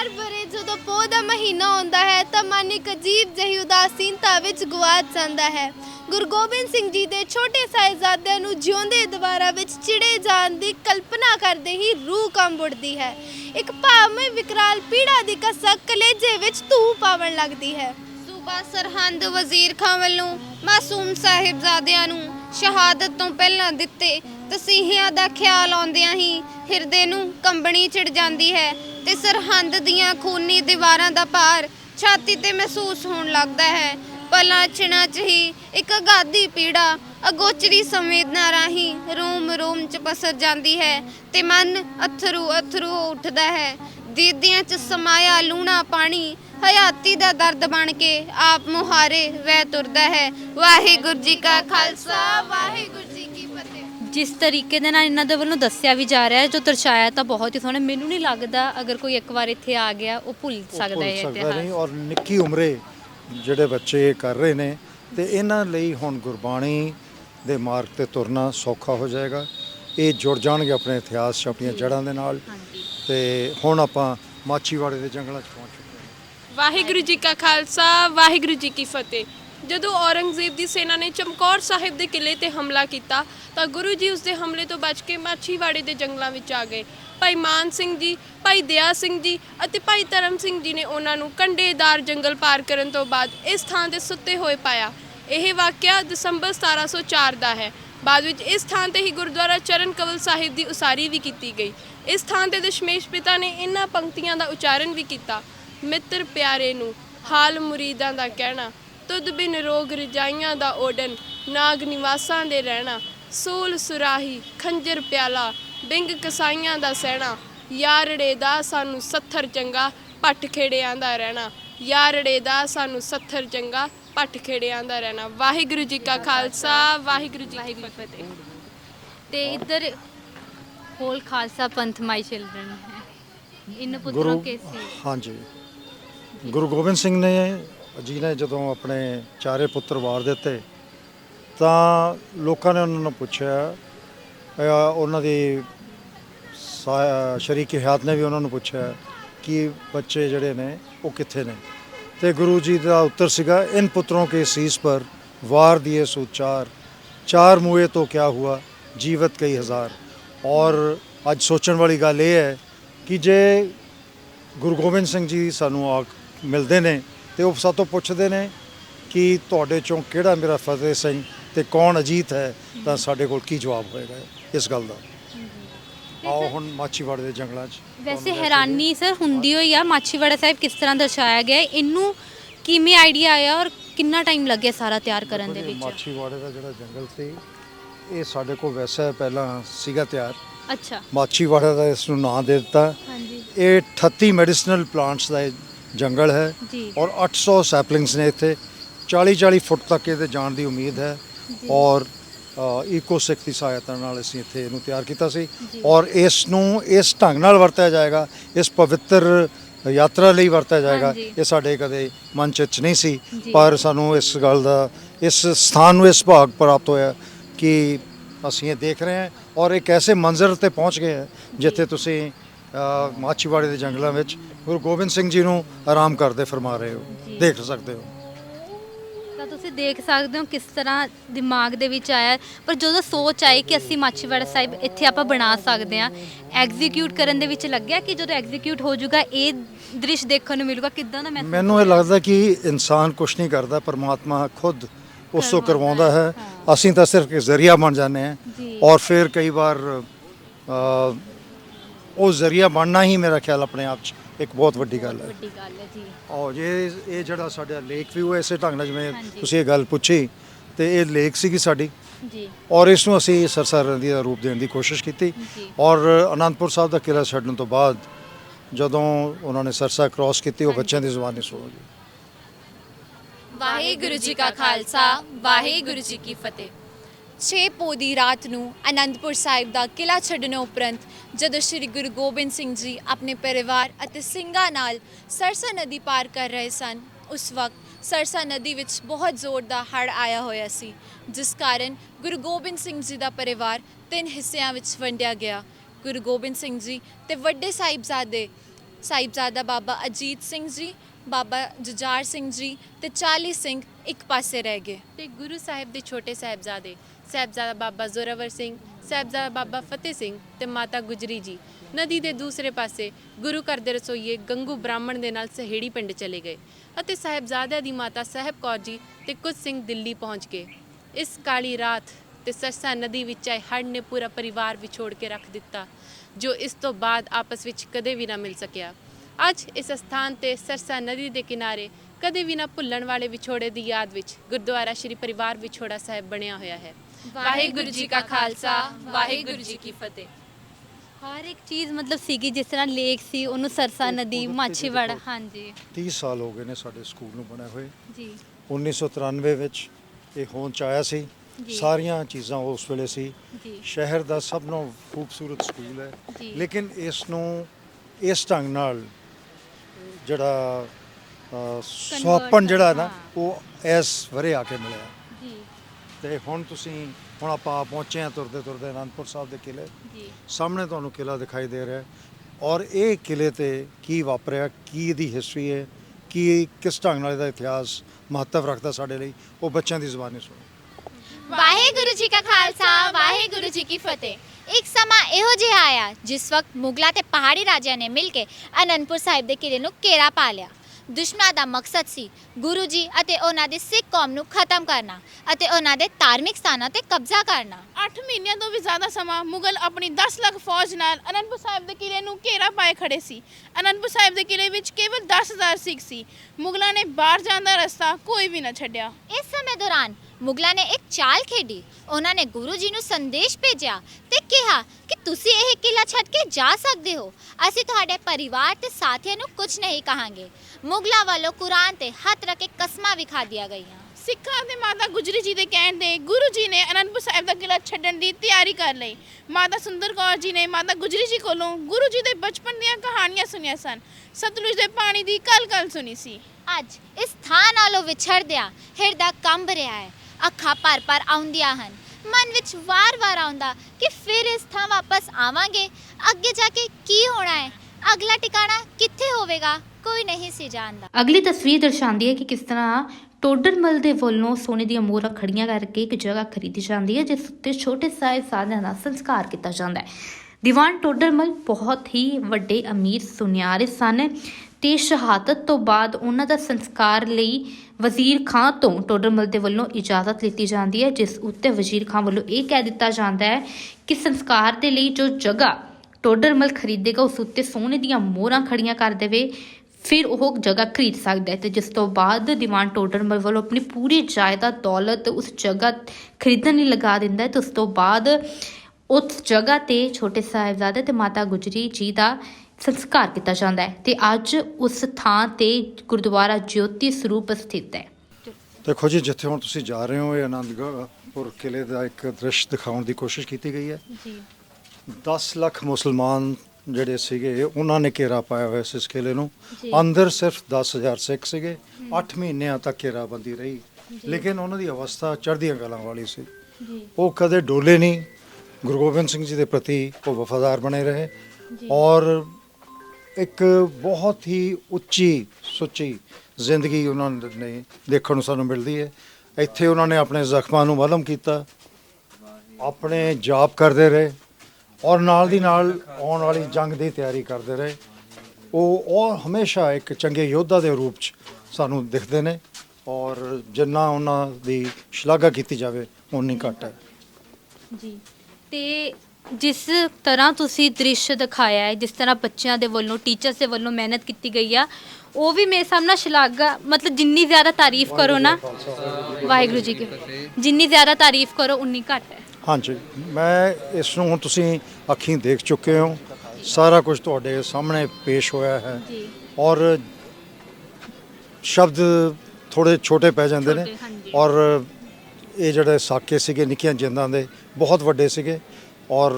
ਹਰ ਬਰੇ ਜਦੋਂ ਪੋਹ ਦਾ ਮਹੀਨਾ ਆਉਂਦਾ ਹੈ, ਤਾਂ ਮਨ ਇੱਕ ਅਜੀਬ ਜਿਹੀ ਉਦਾਸੀਨਤਾ ਵਿੱਚ ਗੁਆਚ ਜਾਂਦਾ ਹੈ। ਗੁਰੂ ਗੋਬਿੰਦ ਸਿੰਘ ਜੀ ਦੇ ਛੋਟੇ ਸਾਹਿਬਜ਼ਾਦਿਆਂ ਨੂੰ ਜਿਉਂਦੇ ਦੁਬਾਰਾ ਵਿੱਚ ਚਿੜੇ ਜਾਣ ਦੀ ਕਲਪਨਾ ਕਰਦੇ ਹੀ ਰੂਹ ਕੰਬ ਉੱਠਦੀ ਹੈ। ਇੱਕ ਭਾਵੇਂ ਵਿਕਰਾਲ ਪੀੜਾ ਦੀ ਕਸਕ ਕਲੇਜੇ ਵਿੱਚ ਧੂ ਪਾਵਣ ਲੱਗਦੀ ਹੈ। ਸੂਬਾ ਸਰਹੰਦ ਵਜ਼ੀਰ ਖਾਂ ਵੱਲੋਂ ਮਾਸੂਮ ਸਾਹਿਬਜ਼ਾਦਿਆਂ ਨੂੰ ਸ਼ਹਾਦਤ ਤੋਂ ਪਹਿਲਾਂ ਦਿੱਤੇ ਤਸੀਹਿਆਂ ਦਾ ਖਿਆਲ ਆਉਂਦਿਆਂ ਹੀ ਹਿਰਦੇ ਨੂੰ ਕੰਬਣੀ ਚਿੜ ਜਾਂਦੀ ਹੈ ਤੇ ਸਰਹੰਦ ਦੀਆਂ ਖੂਨੀ ਦੀਵਾਰਾਂ ਦਾ ਭਾਰ ਛਾਤੀ ਤੇ ਮਹਿਸੂਸ ਹੋਣ ਲੱਗਦਾ ਹੈ। ਪਲਾਂ ਛਿਣਾ ਚ ਹੀ ਇੱਕ ਅਗਾਧੀ ਪੀੜਾ ਅਗੋਚਰੀ ਸੰਵੇਦਨਾ ਰਾਹੀਂ ਰੂਮ ਰੂਮ ਚ ਪਸਰ ਜਾਂਦੀ ਹੈ ਤੇ ਮਨ ਅਥਰੂ ਅਥਰੂ ਉੱਠਦਾ ਹੈ। ਦੀਦਿਆਂ ਚ ਸਮਾਇਆ ਲੂਣਾ ਪਾਣੀ ਹਯਾਤੀ ਦਾ ਦਰਦ ਬਣ ਕੇ ਆਪ ਮੁਹਾਰੇ ਵਹਿ ਤੁਰਦਾ ਹੈ। ਵਾਹਿਗੁਰੂ ਜੀ ਕਾ ਖਾਲਸਾ, ਵਾਹਿਗੁਰੂ ਜੀ ਜਿਸ ਤਰੀਕੇ ਦੇ ਨਾਲ ਇਹਨਾਂ ਦੇ ਵੱਲੋਂ ਦੱਸਿਆ ਵੀ ਜਾ ਰਿਹਾ ਹੈ ਜੋ ਦਰਸਾਇਆ ਤਾਂ ਬਹੁਤ ਹੀ ਸੋਹਣਾ ਮੈਨੂੰ ਨਹੀਂ ਲੱਗਦਾ ਅਗਰ ਕੋਈ ਇੱਕ ਵਾਰ ਇੱਥੇ ਆ ਗਿਆ ਉਹ ਭੁੱਲ ਸਕਦਾ ਹੈ ਇਤਿਹਾਸ। ਨਹੀਂ ਔਰ ਨਿੱਕੀ ਉਮਰੇ ਜਿਹੜੇ ਬੱਚੇ ਇਹ ਕਰ ਰਹੇ ਨੇ ਤੇ ਇਹਨਾਂ ਲਈ ਹੁਣ ਗੁਰਬਾਣੀ ਦੇ ਮਾਰਗ ਤੇ ਤੁਰਨਾ ਸੌਖਾ ਹੋ ਜਾਏਗਾ। ਇਹ ਜੁੜ ਜਾਣਗੇ ਆਪਣੇ ਇਤਿਹਾਸ 'ਚ ਆਪਣੀਆਂ ਜੜ੍ਹਾਂ ਦੇ ਨਾਲ। ਹਾਂਜੀ। ਤੇ ਹੁਣ ਆਪਾਂ ਮਾਛੀਵਾੜੇ ਦੇ ਜੰਗਲਾਂ 'ਚ ਪਹੁੰਚ ਚੁੱਕੇ ਹਾਂ। ਵਾਹਿਗੁਰੂ ਜੀ ਕਾ ਖਾਲਸਾ ਵਾਹਿਗੁਰੂ ਜੀ ਕੀ ਫਤਿਹ। ਜਦੋਂ ਔਰੰਗਜ਼ੇਬ ਦੀ ਸੈਨਾ ਨੇ ਚਮਕੌਰ ਸਾਹਿਬ ਦੇ ਕਿਲੇ ਤੇ ਹਮਲਾ ਕੀਤਾ, ਤਾਂ ਗੁਰੂ ਜੀ ਉਸ ਦੇ ਹਮਲੇ ਤੋਂ ਬਚ ਕੇ ਮਾਛੀਵਾੜੇ ਦੇ ਜੰਗਲਾਂ ਵਿੱਚ ਆ ਗਏ। ਭਾਈ ਮਾਨ ਸਿੰਘ ਜੀ, ਭਾਈ ਦਇਆ ਸਿੰਘ ਜੀ ਅਤੇ ਭਾਈ ਧਰਮ ਸਿੰਘ ਜੀ ਨੇ ਉਹਨਾਂ ਨੂੰ ਕੰਡੇਦਾਰ ਜੰਗਲ ਪਾਰ ਕਰਨ ਤੋਂ ਬਾਅਦ ਇਸ ਥਾਂ ਤੇ ਸੁੱਤੇ ਹੋਏ ਪਾਇਆ। ਇਹ ਵਾਕਿਆ ਦਸੰਬਰ 1704 ਦਾ ਹੈ। ਬਾਅਦ ਵਿੱਚ ਇਸ ਥਾਂ ਤੇ ਹੀ ਗੁਰਦੁਆਰਾ ਚਰਨ ਕਵਲ ਸਾਹਿਬ ਦੀ ਉਸਾਰੀ ਵੀ ਕੀਤੀ ਗਈ। ਇਸ ਥਾਂ ਤੇ ਦਸ਼ਮੇਸ਼ ਪਿਤਾ ਨੇ ਇਹਨਾਂ ਪੰਕਤੀਆਂ ਦਾ ਉਚਾਰਨ ਵੀ ਕੀਤਾ। ਮਿੱਤਰ ਪਿਆਰੇ ਨੂੰ ਹਾਲ ਮੁਰੀਦਾਂ ਦਾ ਕਹਿਣਾ। ਤੁਧ ਬਿਨ ਰੋਗ ਰਜਾਈਆਂ ਦਾ ਓਡਨ ਨਾਗ ਨਿਵਾਸਾਂ ਦੇ ਰਹਿਣਾ। ਸੂਲ ਸੁਰਾਹੀ ਖੰਜਰ ਪਿਆਲਾ ਬਿੰਗ ਕਸਾਈਆਂ ਦਾ ਸਹਿਣਾ। ਯਾਰੜੇ ਦਾ ਸਾਨੂੰ ਸੱਥਰ ਚੰਗਾ ਪੱਟ ਖੇੜਿਆਂ ਦਾ ਰਹਿਣਾ। ਯਾਰੜੇ ਦਾ ਸਾਨੂੰ ਸੱਥਰ ਚੰਗਾ ਪੱਟ ਖੇੜਿਆਂ ਦਾ ਰਹਿਣਾ। ਵਾਹਿਗੁਰੂ ਜੀ ਕਾ ਖਾਲਸਾ ਵਾਹਿਗੁਰੂ ਜੀ ਕੀ ਫਤਿਹ। ਤੇ ਇੱਧਰ ਹੋਲ ਖਾਲਸਾ ਪੰਥ ਮਾਈ ਚਿਲਡਰਨ ਹੈ। ਇਨ ਪੁੱਤਰੋਂ ਹਾਂਜੀ। ਗੁਰੂ ਗੋਬਿੰਦ ਸਿੰਘ ਨੇ ਜਿਹਨੇ ਜਦੋਂ ਆਪਣੇ ਚਾਰੇ ਪੁੱਤਰ ਵਾਰ ਦਿੱਤੇ ਤਾਂ ਲੋਕਾਂ ਨੇ ਉਹਨਾਂ ਨੂੰ ਪੁੱਛਿਆ ਅ, ਉਹਨਾਂ ਦੀ ਸਾ- ਸ਼ਰੀਕ ਹਯਾਤ ਨੇ ਵੀ ਉਹਨਾਂ ਨੂੰ ਪੁੱਛਿਆ ਕਿ ਬੱਚੇ ਜਿਹੜੇ ਨੇ ਉਹ ਕਿੱਥੇ ਨੇ? ਤੇ ਗੁਰੂ ਜੀ ਦਾ ਉੱਤਰ ਸੀਗਾ ਇਨ ਪੁੱਤਰੋਂ ਕੇ ਸੀਸ ਪਰ ਵਾਰ ਦਿਏ ਸੋ ਚਾਰ। ਚਾਰ ਮੂਏ ਤੋਂ ਕਿਆ ਹੁਆ? ਜੀਵਤ ਕਈ ਹਜ਼ਾਰ। ਔਰ ਅੱਜ ਸੋਚਣ ਵਾਲੀ ਗੱਲ ਇਹ ਹੈ ਕਿ ਜੇ ਗੁਰੂ ਗੋਬਿੰਦ ਸਿੰਘ ਜੀ ਸਾਨੂੰ ਆ ਮਿਲਦੇ ਨੇ ਤੇ ਉਹ ਸਾਤੋਂ ਪੁੱਛਦੇ ਨੇ ਕਿ ਤੁਹਾਡੇ ਚੋਂ ਕਿਹੜਾ ਮੇਰਾ ਫਤਿਹ ਸਿੰਘ ਤੇ ਕੌਣ ਅਜੀਤ ਹੈ ਤਾਂ ਸਾਡੇ ਕੋਲ ਕੀ ਜਵਾਬ ਹੋਏਗਾ ਇਸ ਗੱਲ ਦਾ। ਆਓ ਹੁਣ ਮਾਛੀਵਾੜੇ ਦੇ ਜੰਗਲਾਂ 'ਚ। ਵੈਸੇ ਹੈਰਾਨੀ ਸਰ ਹੁੰਦੀ ਹੋਈ ਆ ਮਾਛੀਵਾੜਾ ਸਾਹਿਬ ਕਿਸ ਤਰ੍ਹਾਂ ਦਰਸਾਇਆ ਗਿਆ ਹੈ, ਇਹਨੂੰ ਕਿਵੇਂ ਆਈਡੀਆ ਆਇਆ ਔਰ ਕਿੰਨਾ ਟਾਈਮ ਲੱਗਿਆ ਸਾਰਾ ਤਿਆਰ ਕਰਨ ਦੇ ਵਿੱਚ? ਮਾਛੀਵਾੜੇ ਦਾ ਜਿਹੜਾ ਜੰਗਲ ਸੀ ਇਹ ਸਾਡੇ ਕੋਲ ਵੈਸਾ ਪਹਿਲਾਂ ਸੀਗਾ ਤਿਆਰ। ਅੱਛਾ। ਮਾਛੀਵਾੜਾ ਦਾ ਇਸ ਨੂੰ ਨਾਂ ਦੇ ਦਿੱਤਾ। ਹਾਂਜੀ। ਇਹ 38 ਮੈਡੀਸਿਨਲ ਪਲਾਂਟਸ ਦਾ ਇਹ ਜੰਗਲ ਹੈ ਜੀ ਔਰ 800 ਸੈਪਲਿੰਗਸ ਨੇ ਇੱਥੇ 40 40 ਫੁੱਟ ਤੱਕ ਇਹਦੇ ਜਾਣ ਦੀ ਉਮੀਦ ਹੈ ਔਰ ਇਕੋਸਿਕ ਦੀ ਸਹਾਇਤਾ ਨਾਲ ਅਸੀਂ ਇੱਥੇ ਇਹਨੂੰ ਤਿਆਰ ਕੀਤਾ ਸੀ। ਔਰ ਇਸ ਨੂੰ ਇਸ ਢੰਗ ਨਾਲ ਵਰਤਿਆ ਜਾਏਗਾ ਇਸ ਪਵਿੱਤਰ ਯਾਤਰਾ ਲਈ ਵਰਤਿਆ ਜਾਏਗਾ। ਇਹ ਸਾਡੇ ਕਦੇ ਮਨ ਚ ਨਹੀਂ ਸੀ। ਪਰ ਸਾਨੂੰ ਇਸ ਗੱਲ ਦਾ ਇਸ ਸਥਾਨ ਨੂੰ ਇਸ ਭਾਗ ਪ੍ਰਾਪਤ ਹੋਇਆ ਕਿ ਅਸੀਂ ਇਹ ਦੇਖ ਰਹੇ ਹਾਂ ਔਰ ਇੱਕ ਐਸੇ ਮੰਜ਼ਰ ਤੇ ਪਹੁੰਚ ਗਏ ਹਾਂ ਜਿੱਥੇ ਤੁਸੀਂ ਮਾਛੀਵਾੜੇ ਦੇ ਜੰਗਲਾਂ ਵਿੱਚ ਗੁਰੂ ਗੋਬਿੰਦ ਸਿੰਘ ਜੀ ਨੂੰ ਆਰਾਮ ਕਰਦੇ ਫਰਮਾ ਰਹੇ ਹੋ। ਦੇਖ ਸਕਦੇ ਹੋ। ਤਾਂ ਤੁਸੀਂ ਦੇਖ ਸਕਦੇ ਹੋ ਕਿਸ ਤਰ੍ਹਾਂ ਦਿਮਾਗ ਦੇ ਵਿੱਚ ਆਇਆ। ਪਰ ਜਦੋਂ ਸੋਚ ਆਈ ਕਿ ਅਸੀਂ ਮਾਛੀਵਾੜਾ ਸਾਹਿਬ ਇੱਥੇ ਆਪਾਂ ਬਣਾ ਸਕਦੇ ਹਾਂ ਐਗਜ਼ੀਕਿਊਟ ਕਰਨ ਦੇ ਵਿੱਚ ਲੱਗਿਆ ਕਿ ਜਦੋਂ ਐਗਜ਼ੀਕਿਊਟ ਹੋ ਜਾਊਗਾ ਇਹ ਦ੍ਰਿਸ਼ ਦੇਖਣ ਨੂੰ ਮਿਲੂਗਾ? ਕਿਦਾਂ ਦਾ ਮਹਿਸੂਸ ਮੈਨੂੰ ਇਹ ਲੱਗਦਾ ਕਿ ਇਨਸਾਨ ਕੁਛ ਨਹੀਂ ਕਰਦਾ ਪਰਮਾਤਮਾ ਖੁਦ ਉਸ ਤੋਂ ਕਰਵਾਉਂਦਾ ਹੈ। ਅਸੀਂ ਤਾਂ ਸਿਰਫ ਇੱਕ ਜ਼ਰੀਆ ਬਣ ਜਾਂਦੇ ਹਾਂ। ਔਰ ਫਿਰ ਕਈ ਵਾਰ ਉਹ ਜ਼ਰੀਆ ਬਣਨਾ ਹੀ ਮੇਰਾ ਖਿਆਲ ਆਪਣੇ ਆਪ 'ਚ ਇੱਕ ਬਹੁਤ ਵੱਡੀ ਗੱਲ ਹੈ। ਵੱਡੀ ਗੱਲ ਹੈ ਜੀ। ਔਰ ਇਹ ਇਹ ਜਿਹੜਾ ਸਾਡਾ ਲੇਕ ਵਿਊ ਹੈ ਇਸੇ ਢੰਗ ਨਾਲ ਜਿਵੇਂ ਹਾਂਜੀ। ਤੁਸੀਂ ਇਹ ਗੱਲ ਪੁੱਛੀ ਤੇ ਇਹ ਲੇਕ ਸੀਗੀ ਸਾਡੀ। ਜੀ। ਔਰ ਇਸ ਨੂੰ ਅਸੀਂ ਸਰਸਾ ਨਦੀ ਦਾ ਰੂਪ ਦੇਣ ਦੀ ਕੋਸ਼ਿਸ਼ ਕੀਤੀ। ਜੀ। ਔਰ ਅਨੰਦਪੁਰ ਸਾਹਿਬ ਦਾ ਕਿਲਾ ਛੱਡਣ ਤੋਂ ਬਾਅਦ ਜਦੋਂ ਉਹਨਾਂ ਨੇ ਸਰਸਾ ਕ੍ਰਾਸ ਕੀਤੀ ਉਹ ਬੱਚਿਆਂ ਦੀ ਜ਼ੁਬਾਨੀ ਸੁਣੋ ਜੀ। ਵਾਹਿਗੁਰੂ ਜੀ ਕਾ ਖਾਲਸਾ ਵਾਹਿਗੁਰੂ ਜੀ ਕੀ ਫਤਿਹ। 6 ਪੋਹ ਦੀ ਰਾਤ ਨੂੰ ਅਨੰਦਪੁਰ ਸਾਹਿਬ ਦਾ ਕਿਲਾ ਛੱਡਣ ਉਪਰੰਤ ਜਦੋਂ ਸ੍ਰੀ ਗੁਰੂ ਗੋਬਿੰਦ ਸਿੰਘ ਜੀ ਆਪਣੇ ਪਰਿਵਾਰ ਅਤੇ ਸਿੰਘਾਂ ਨਾਲ ਸਰਸਾ ਨਦੀ ਪਾਰ ਕਰ ਰਹੇ ਸਨ, ਉਸ ਵਕਤ ਸਰਸਾ ਨਦੀ ਵਿੱਚ ਬਹੁਤ ਜ਼ੋਰ ਦਾ ਹੜ੍ਹ ਆਇਆ ਹੋਇਆ ਸੀ, ਜਿਸ ਕਾਰਨ ਗੁਰੂ ਗੋਬਿੰਦ ਸਿੰਘ ਜੀ ਦਾ ਪਰਿਵਾਰ ਤਿੰਨ ਹਿੱਸਿਆਂ ਵਿੱਚ ਵੰਡਿਆ ਗਿਆ। ਗੁਰੂ ਗੋਬਿੰਦ ਸਿੰਘ ਜੀ ਤੇ ਵੱਡੇ ਸਾਹਿਬਜ਼ਾਦੇ, ਸਾਹਿਬਜ਼ਾਦਾ ਬਾਬਾ ਅਜੀਤ ਸਿੰਘ ਜੀ ਬਾਬਾ ਜੁਝਾਰ ਸਿੰਘ ਜੀ ਤੇ 40 ਸਿੰਘ ਇੱਕ ਪਾਸੇ ਰਹਿ ਗਏ। ਤੇ ਗੁਰੂ ਸਾਹਿਬ ਦੇ ਛੋਟੇ ਸਾਹਿਬਜ਼ਾਦੇ, ਸਾਹਿਬਜ਼ਾਦਾ ਬਾਬਾ ਜ਼ੋਰਾਵਰ ਸਿੰਘ, ਸਾਹਿਬਜ਼ਾਦਾ ਬਾਬਾ ਫਤਿਹ ਸਿੰਘ ਤੇ ਮਾਤਾ ਗੁਜਰੀ ਜੀ, ਨਦੀ ਦੇ ਦੂਸਰੇ ਪਾਸੇ ਗੁਰੂ ਘਰ ਦੇ ਰਸੋਈਏ ਗੰਗੂ ਬ੍ਰਾਹਮਣ ਦੇ ਨਾਲ ਸਹੇੜੀ ਪਿੰਡ ਚਲੇ ਗਏ ਅਤੇ ਸਾਹਿਬਜ਼ਾਦਿਆਂ ਦੀ ਮਾਤਾ ਸਾਹਿਬ ਕੌਰ ਜੀ ਤੇ ਕੁਝ ਸਿੰਘ ਦਿੱਲੀ ਪਹੁੰਚ ਗਏ। ਇਸ ਕਾਲੀ ਰਾਤ ਤੇ ਸਰਸਾ ਨਦੀ ਵਿੱਚ ਆਏ ਹੜ੍ਹ ਨੇ ਪੂਰਾ ਪਰਿਵਾਰ ਵਿਛੋੜ ਕੇ ਰੱਖ ਦਿੱਤਾ, ਜੋ ਇਸ ਤੋਂ ਬਾਅਦ ਆਪਸ ਵਿੱਚ ਕਦੇ ਵੀ ਨਾ ਮਿਲ ਸਕਿਆ। ਅੱਜ ਇਸ ਸਥਾਨ ਤੇ ਸਰਸਾ ਨਦੀ ਦੇ ਕਿਨਾਰੇ ਕਦੇ ਵੀ ਨਾ ਭੁੱਲਣ ਵਾਲੇ ਵਿਛੋੜੇ ਦੀ ਯਾਦ ਵਿੱਚ ਗੁਰਦੁਆਰਾ ਸ਼੍ਰੀ ਪਰਿਵਾਰ ਵਿਛੋੜਾ ਸਾਹਿਬ ਬਣਿਆ ਹੋਇਆ ਹੈ। ਵਾਹਿਗੁਰੂ ਜੀ ਕਾ ਖਾਲਸਾ ਵਾਹਿਗੁਰੂ ਜੀ ਕੀ ਫਤਿਹ। ਹਰ ਇੱਕ ਚੀਜ਼ ਮਤਲਬ ਸੀਗੀ ਜਿਸ ਤਰ੍ਹਾਂ ਲੇਕ ਸੀ ਉਹਨੂੰ ਸਰਸਾ ਨਦੀ ਮਾਛੀਵਾੜਾ ਹਾਂਜੀ। 30 ਸਾਲ ਹੋ ਗਏ ਨੇ ਸਾਡੇ ਸਕੂਲ ਨੂੰ ਬਣੇ ਹੋਏ। ਜੀ। 1993 ਵਿੱਚ ਇਹ ਹੋਂਦ ਚ ਆਇਆ ਸੀ। ਜੀ। ਸਾਰੀਆਂ ਚੀਜ਼ਾਂ ਉਸ ਵੇਲੇ ਸੀ। ਜੀ। ਸ਼ਹਿਰ ਦਾ ਸਭ ਤੋਂ ਖੂਬਸੂਰਤ ਸਕੂਲ ਹੈ। ਜੀ। ਲੇਕਿਨ ਇਸ ਨੂੰ ਇਸ ਢੰਗ ਨਾਲ ਜਿਹੜਾ ਅ, ਜਿਹੜਾ ਨਾ। ਉਹ ਇਸ ਵਰੇ ਆ ਕੇ ਮਿਲਿਆ। ਜੀ। ਤੇ ਹੁਣ ਤੁਸੀਂ ਹੁਣ ਆਪਾਂ ਪਹੁੰਚੇ ਹਾਂ ਤੁਰਦੇ ਤੁਰਦੇ ਅਨੰਦਪੁਰ ਸਾਹਿਬ ਦੇ ਕਿਲੇ। ਜੀ। ਸਾਹਮਣੇ ਤੁਹਾਨੂੰ ਕਿਲਾ ਦਿਖਾਈ ਦੇ ਰਿਹਾ ਹੈ। ਔਰ ਇਹ ਕਿਲੇ ਤੇ ਕੀ ਵਾਪਰਿਆ ਕੀ ਇਹਦੀ ਹਿਸਟਰੀ ਹੈ ਕੀ ਕਿਸ ਢੰਗ ਨਾਲ ਇਹਦਾ ਇਤਿਹਾਸ ਮਹੱਤਵ ਰੱਖਦਾ ਸਾਡੇ ਲਈ ਉਹ ਬੱਚਿਆਂ ਦੀ ਜ਼ੁਬਾਨੀ ਸੁਣੋ। ਵਾਹਿਗੁਰੂ ਜੀ ਕਾ ਖਾਲਸਾ ਵਾਹਿਗੁਰੂ ਜੀ ਕੀ ਫਤਿਹ। ਇੱਕ ਸਮਾਂ ਇਹੋ ਜਿਹਾ ਆਇਆ ਜਿਸ ਵਕਤ ਮੁਗਲਾਂ ਤੇ ਪਹਾੜੀ ਰਾਜਿਆਂ ਨੇ ਮਿਲ ਕੇ ਅਨੰਦਪੁਰ ਸਾਹਿਬ ਦੇ ਕਿਲੇ ਨੂੰ ਘੇਰਾ ਪਾ ਲਿਆ ਦੁਸ਼ਮਣਾਂ ਦਾ ਮਕਸਦ ਸੀ ਗੁਰੂ ਜੀ ਅਤੇ ਉਹਨਾਂ ਦੀ ਸਿੱਖ ਕੌਮ ਨੂੰ ਖਤਮ ਕਰਨਾ ਅਤੇ ਉਹਨਾਂ ਦੇ ਧਾਰਮਿਕ ਸਥਾਨਾਂ ਤੇ ਕਬਜ਼ਾ ਕਰਨਾ 8 ਮਹੀਨਿਆਂ ਤੋਂ ਵੀ ਜ਼ਿਆਦਾ ਸਮਾਂ ਮੁਗਲ ਆਪਣੀ 10 ਲੱਖ ਫੌਜ ਨਾਲ ਅਨੰਦਪੁਰ ਸਾਹਿਬ ਦੇ ਕਿਲੇ ਨੂੰ ਘੇਰਾ ਪਾਏ ਖੜੇ ਸੀ ਅਨੰਦਪੁਰ ਸਾਹਿਬ ਦੇ ਕਿਲੇ ਵਿੱਚ ਕੇਵਲ 10000 ਸਿੱਖ ਸੀ ਮੁਗਲਾਂ ਨੇ ਬਾਹਰ ਜਾਣ ਦਾ ਰਸਤਾ ਕੋਈ ਵੀ ਨਾ ਛੱਡਿਆ ਇਸ ਸਮੇਂ ਦੌਰਾਨ ਮੁਗਲਾਂ ਨੇ ਇੱਕ ਚਾਲ ਖੇਡੀ। ਉਹਨਾਂ ਨੇ ਗੁਰੂ ਜੀ ਨੂੰ ਸੰਦੇਸ਼ ਭੇਜਿਆ ਤੇ ਕਿਹਾ ਕਿ ਤੁਸੀਂ ਇਹ ਕਿਲਾ ਛੱਡ ਕੇ ਜਾ ਸਕਦੇ ਹੋ। ਅਸੀਂ ਤੁਹਾਡੇ ਪਰਿਵਾਰ ਤੇ ਸਾਥੀਆਂ ਨੂੰ ਕੁਝ ਨਹੀਂ ਕਹਾਂਗੇ। ਮੁਗਲਾਂ ਵੱਲੋਂ ਕੁਰਾਨ ਤੇ ਹੱਥ ਰੱਖ ਕੇ ਕਸਮਾਂ ਵੀ ਖਾਧੀਆਂ ਗਈਆਂ। ਸਿੱਖਾਂ ਦੇ ਮਾਤਾ ਗੁਜਰੀ ਜੀ ਦੇ ਕਹਿਣ ਤੇ ਗੁਰੂ ਜੀ ਨੇ ਅਨੰਦਪੁਰ ਸਾਹਿਬ ਦਾ ਕਿਲਾ ਛੱਡਣ ਦੀ ਤਿਆਰੀ ਕਰ ਲਈ। ਮਾਤਾ ਸੁੰਦਰ ਕੌਰ ਜੀ ਨੇ ਮਾਤਾ ਗੁਜਰੀ ਜੀ ਕੋਲੋਂ ਗੁਰੂ ਜੀ ਦੇ ਬਚਪਨ ਦੀਆਂ ਕਹਾਣੀਆਂ ਸੁਣੀਆਂ ਸਨ। ਸਤਲੁਜ ਦੇ ਪਾਣੀ ਦੀ ਕਲ-ਕਲ ਸੁਣੀ ਸੀ। ਅੱਜ ਇਸ ਥਾਂ ਨਾਲੋਂ ਵਿਛੜਦਿਆਂ ਹਿਰਦਾ ਕੰਬ ਰਿਹਾ ਹੈ। ਅੱਖਾਂ ਭਰ-ਭਰ ਆਉਂਦੀਆਂ ਹਨ। ਮਨ ਵਿੱਚ ਵਾਰ-ਵਾਰ ਆਉਂਦਾ ਕਿ ਫਿਰ ਇਸ ਥਾਂ ਵਾਪਸ ਆਵਾਂਗੇ। ਅੱਗੇ ਜਾ ਕੇ ਕੀ ਹੋਣਾ ਹੈ? ਅਗਲਾ ਟਿਕਾਣਾ ਕਿੱਥੇ ਹੋਵੇਗਾ? ਕੋਈ ਨਹੀਂ ਸੀ ਜਾਣਦਾ। ਅਗਲੀ ਤਸਵੀਰ ਦਰਸਾਉਂਦੀ ਹੈ ਕਿ ਕਿਸ ਤਰ੍ਹਾਂ ਟੋਡਰਮਲ ਦੇ ਵੱਲੋਂ ਸੋਨੇ ਦੀਆਂ ਮੋਹਰਾਂ ਖੜੀਆਂ ਕਰਕੇ ਇੱਕ ਜਗ੍ਹਾ ਖਰੀਦੀ ਜਾਂਦੀ ਹੈ, ਜਿਸ ਉੱਤੇ ਛੋਟੇ ਸਾਹਿਬਜ਼ਾਦਿਆਂ ਦਾ ਸੰਸਕਾਰ ਕੀਤਾ ਜਾਂਦਾ ਹੈ। ਦੀਵਾਨ ਟੋਡਰਮਲ ਬਹੁਤ ਹੀ ਵੱਡੇ ਅਮੀਰ ਸੁਨਿਆਰੇ ਸਨ। ਤੇ ਸ਼ਹਾਦਤ ਤੋਂ ਬਾਅਦ ਉਹਨਾਂ ਦਾ ਸੰਸਕਾਰ ਲਈ ਵਜ਼ੀਰ ਖਾਂ ਤੋਂ ਟੋਡਰਮਲ ਦੇ ਵੱਲੋਂ ਇਜਾਜ਼ਤ ਲਿੱਤੀ ਜਾਂਦੀ ਹੈ, ਜਿਸ ਉੱਤੇ ਵਜ਼ੀਰ ਖਾਂ ਵੱਲੋਂ ਇਹ ਕਹਿ ਦਿੱਤਾ ਜਾਂਦਾ ਹੈ ਕਿ ਸੰਸਕਾਰ ਦੇ ਲਈ ਜੋ ਜਗ੍ਹਾ ਟੋਡਰਮਲ ਖਰੀਦੇਗਾ, ਉਸ ਉੱਤੇ ਸੋਨੇ ਦੀਆਂ ਮੋਹਰਾਂ ਖੜੀਆਂ ਕਰ ਦੇਵੇ। ਫਿਰ ਉਹ ਜਗ੍ਹਾ ਖਰੀਦ ਸਕਦਾ ਹੈ ਤੇ ਜਿਸ ਤੋਂ ਬਾਅਦ ਦੀਵਾਨ ਟੋਡਰਮਲ ਵੱਲੋਂ ਆਪਣੀ ਪੂਰੀ ਜਾਇਦਾਦ, ਦੌਲਤ ਉਸ ਜਗ੍ਹਾ ਖਰੀਦਣ ਲਈ ਲਗਾ ਦਿੰਦਾ ਹੈ ਤੇ ਉਸ ਤੋਂ ਬਾਅਦ ਉਸ ਜਗ੍ਹਾ ਤੇ ਛੋਟੇ ਸਾਹਿਬਜ਼ਾਦੇ ਤੇ ਮਾਤਾ ਗੁਜਰੀ ਜੀ ਦਾ ਸੰਸਕਾਰ ਕੀਤਾ ਜਾਂਦਾ ਹੈ ਤੇ ਅੱਜ ਉਸ ਥਾਂ ਤੇ ਗੁਰਦੁਆਰਾ ਜੋਤੀ ਸਰੂਪ ਸਥਿਤ ਹੈ। ਦੇਖੋ ਜੀ ਜਿੱਥੇ ਹੁਣ ਤੁਸੀਂ ਜਾ ਰਹੇ ਹੋ ਇਹ ਆਨੰਦਪੁਰ ਕਿਲੇ ਦਾ ਇੱਕ ਦ੍ਰਿਸ਼ ਦਿਖਾਉਣ ਦੀ ਕੋਸ਼ਿਸ਼ ਕੀਤੀ ਗਈ ਹੈ। ਜੀ। 10 ਲੱਖ ਮੁਸਲਮਾਨ ਜਿਹੜੇ ਸੀਗੇ ਉਹਨਾਂ ਨੇ ਘੇਰਾ ਪਾਇਆ ਹੋਇਆ ਸੀ ਇਸ ਕਿਲੇ ਨੂੰ। ਅੰਦਰ ਸਿਰਫ 10000 ਸਿੱਖ ਸੀਗੇ। 8 ਮਹੀਨਿਆਂ ਤੱਕ ਘੇਰਾਬੰਦੀ ਰਹੀ। ਲੇਕਿਨ ਉਹਨਾਂ ਦੀ ਅਵਸਥਾ ਚੜ੍ਹਦੀਆਂ ਕਲਾਂ ਵਾਲੀ ਸੀ। ਜੀ। ਉਹ ਕਦੇ ਡੋਲੇ ਨਹੀਂ। ਗੁਰੂ ਗੋਬਿੰਦ ਸਿੰਘ ਜੀ ਦੇ ਪ੍ਰਤੀ ਉਹ ਵਫਾਦਾਰ ਬਣੇ ਰਹੇ। ਔਰ ਇੱਕ ਬਹੁਤ ਹੀ ਉੱਚੀ, ਸੁੱਚੀ ਜ਼ਿੰਦਗੀ ਉਹਨਾਂ ਨੇ ਦੇਖਣ ਨੂੰ ਸਾਨੂੰ ਮਿਲਦੀ ਹੈ। ਇੱਥੇ ਉਹਨਾਂ ਨੇ ਆਪਣੇ ਜ਼ਖਮਾਂ ਨੂੰ ਮਲਮ ਕੀਤਾ, ਆਪਣੇ ਜਾਪ ਕਰਦੇ ਰਹੇ ਔਰ ਨਾਲ ਦੀ ਨਾਲ ਆਉਣ ਵਾਲੀ ਜੰਗ ਦੀ ਤਿਆਰੀ ਕਰਦੇ ਰਹੇ। ਉਹ ਉਹ ਹਮੇਸ਼ਾ ਇੱਕ ਚੰਗੇ ਯੋਧਾ ਦੇ ਰੂਪ 'ਚ ਸਾਨੂੰ ਦਿਖਦੇ ਨੇ ਔਰ ਜਿੰਨਾ ਉਹਨਾਂ ਦੀ ਸ਼ਲਾਘਾ ਕੀਤੀ ਜਾਵੇ ਉਨੀ ਘੱਟ ਹੈ। ਜੀ। ਤੇ ਜਿਸ ਤਰ੍ਹਾਂ ਤੁਸੀਂ ਦ੍ਰਿਸ਼ ਦਿਖਾਇਆ ਹੈ ਜਿਸ ਤਰ੍ਹਾਂ ਬੱਚਿਆਂ ਦੇ ਵੱਲੋਂ ਟੀਚਰਸ ਦੇ ਵੱਲੋਂ ਮਿਹਨਤ ਕੀਤੀ ਗਈ ਆ ਉਹ ਵੀ ਮੇਰੇ ਸਾਹਮਣੇ ਸ਼ਲਾਘਾ ਮਤਲਬ ਜਿੰਨੀ ਜ਼ਿਆਦਾ ਤਾਰੀਫ ਕਰੋ ਨਾ ਵਾਹਿਗੁਰੂ ਜੀ ਕੀ ਜਿੰਨੀ ਜ਼ਿਆਦਾ ਤਾਰੀਫ ਕਰੋ ਉਨੀ ਘੱਟ ਹੈ। ਹਾਂਜੀ ਮੈਂ ਇਸ ਨੂੰ ਹੁਣ ਤੁਸੀਂ ਅੱਖੀਂ ਦੇਖ ਚੁੱਕੇ ਹੋ ਸਾਰਾ ਕੁਝ ਤੁਹਾਡੇ ਸਾਹਮਣੇ ਪੇਸ਼ ਹੋਇਆ ਹੈ ਜੀ। ਔਰ ਸ਼ਬਦ ਥੋੜੇ ਛੋਟੇ ਪੈ ਜਾਂਦੇ ਨੇ ਛੋਟੇ, ਹਾਂਜੀ। ਔਰ ਇਹ ਜਿਹੜੇ ਸਾਕੇ ਸੀਗੇ ਨਿੱਕੀਆਂ ਜਿੰਦਾਂ ਦੇ ਬਹੁਤ ਵੱਡੇ ਸੀਗੇ। ਔਰ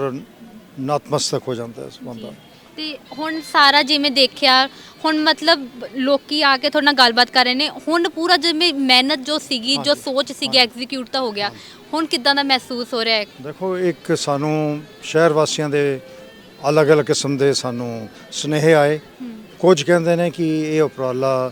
ਨਤਮਸਤਕ ਹੋ ਜਾਂਦਾ ਇਸ ਬੰਦਾ। ਤੇ ਹੁਣ ਸਾਰਾ ਜਿਵੇਂ ਦੇਖਿਆ ਹੁਣ ਮਤਲਬ ਲੋਕੀ ਆ ਕੇ ਤੁਹਾਡੇ ਨਾਲ ਗੱਲਬਾਤ ਕਰ ਰਹੇ ਨੇ। ਹੁਣ ਪੂਰਾ ਜਿਵੇਂ ਮਿਹਨਤ ਜੋ ਸੀਗੀ ਜੋ ਸੋਚ ਸੀਗੀ ਐਗਜ਼ੀਕਿਊਟ ਤਾਂ ਹੋ ਗਿਆ। ਹੁਣ ਕਿਦਾਂ ਦਾ ਮਹਿਸੂਸ ਹੋ ਰਿਹਾ ਹੈ? ਦੇਖੋ ਇੱਕ ਸਾਨੂੰ ਸ਼ਹਿਰ ਵਾਸੀਆਂ ਦੇ ਅਲੱਗ-ਅਲੱਗ ਕਿਸਮ ਦੇ ਸਾਨੂੰ ਸੁਨੇਹੇ ਆਏ। ਕੁਝ ਕਹਿੰਦੇ ਨੇ ਕਿ ਇਹ ਉਪਰਾਲਾ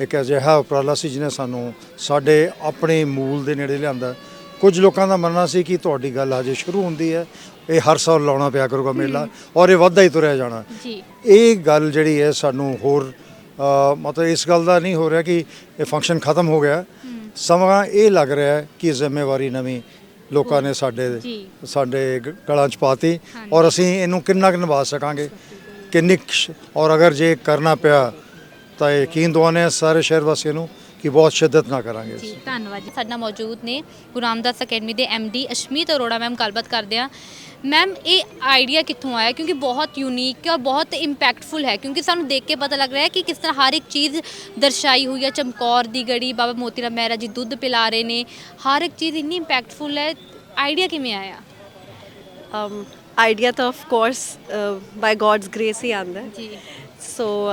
ਇੱਕ ਅਜਿਹਾ ਉਪਰਾਲਾ ਸੀ ਜਿਹਨੇ ਸਾਨੂੰ ਸਾਡੇ ਆਪਣੇ ਮੂਲ ਦੇ ਨੇੜੇ ਲਿਆਂਦਾ। ਕੁਝ ਲੋਕਾਂ ਦਾ ਮੰਨਣਾ ਸੀ ਕਿ ਤੁਹਾਡੀ ਗੱਲ ਹਜੇ ਸ਼ੁਰੂ ਹੁੰਦੀ ਹੈ। ਇਹ ਹਰ ਸਾਲ ਲਾਉਣਾ ਪਿਆ ਕਰੂਗਾ ਮੇਲਾ ਔਰ ਇਹ ਵੱਧਦਾ ਹੀ ਤੁਰਿਆ ਜਾਣਾ। ਜੀ। ਇਹ ਗੱਲ ਜਿਹੜੀ ਹੈ ਸਾਨੂੰ ਹੋਰ ਅ, ਮਤਲਬ ਇਸ ਗੱਲ ਦਾ ਨਹੀਂ ਹੋ ਰਿਹਾ ਕਿ ਇਹ ਫੰਕਸ਼ਨ ਖਤਮ ਹੋ ਗਿਆ। ਸਮਾਂ ਇਹ ਲੱਗ ਰਿਹਾ ਹੈ ਕਿ ਜ਼ਿੰਮੇਵਾਰੀ ਨਵੀਂ ਲੋਕਾਂ ਨੇ ਸਾਡੇ ਜੀ। ਸਾਡੇ ਗ- ਗਲਾਂ 'ਚ ਪਾਤੀ। ਔਰ ਅਸੀਂ ਇਹਨੂੰ ਕਿੰਨਾ ਕੁ ਨਿਭਾ ਸਕਾਂਗੇ? ਕਿੰਨੀ ਕੁ ਸ਼- ਔਰ ਅਗਰ ਜੇ ਕਰਨਾ ਪਿਆ ਤਾਂ ਯਕੀਨ ਹਾਂ ਸਾਰੇ ਸ਼ਹਿਰ ਵਾਸੀਆਂ ਨੂੰ ਕਿ ਬਹੁਤ ਸ਼ਿੱਦਤ ਨਾ ਕਰਾਂਗੇ ਜੀ ਧੰਨਵਾਦ ਜੀ। ਸਾਡੇ ਨਾਲ ਮੌਜੂਦ ਨੇ ਗੁਰੂ ਰਾਮਦਾਸ ਅਕੈਡਮੀ ਦੇ ਡੀ ਅਸ਼ਮੀਤ ਅਰੋੜਾ ਮੈਮ ਗੱਲਬਾਤ ਕਰਦੇ ਆ ਮੈਮ ਇਹ ਆਈਡੀਆ ਕਿੱਥੋਂ ਆਇਆ? ਕਿਉਂਕਿ ਬਹੁਤ ਯੂਨੀਕ ਹੈ ਔਰ ਬਹੁਤ ਇੰਪੈਕਟਫੁਲ ਹੈ। ਕਿਉਂਕਿ ਸਾਨੂੰ ਦੇਖ ਕੇ ਪਤਾ ਲੱਗ ਰਿਹਾ ਹੈ ਕਿ ਕਿਸ ਤਰ੍ਹਾਂ ਹਰ ਇੱਕ ਚੀਜ਼ ਦਰਸਾਈ ਹੋਈ ਹੈ। ਚਮਕੌਰ ਦੀ ਗੜੀ ਬਾਬਾ ਮੋਤੀ ਰਾਮ ਮਹਿਰਾ ਜੀ ਦੁੱਧ ਪਿਲਾ ਰਹੇ ਨੇ। ਹਰ ਇੱਕ ਚੀਜ਼ ਇੰਨੀ ਇੰਪੈਕਟਫੁਲ ਹੈ। ਆਈਡੀਆ ਕਿਵੇਂ ਆਇਆ? idea ਤਾਂ course uh, by God's grace ਹੀ ਆਂਦਾ ਜੀ। ਸੋ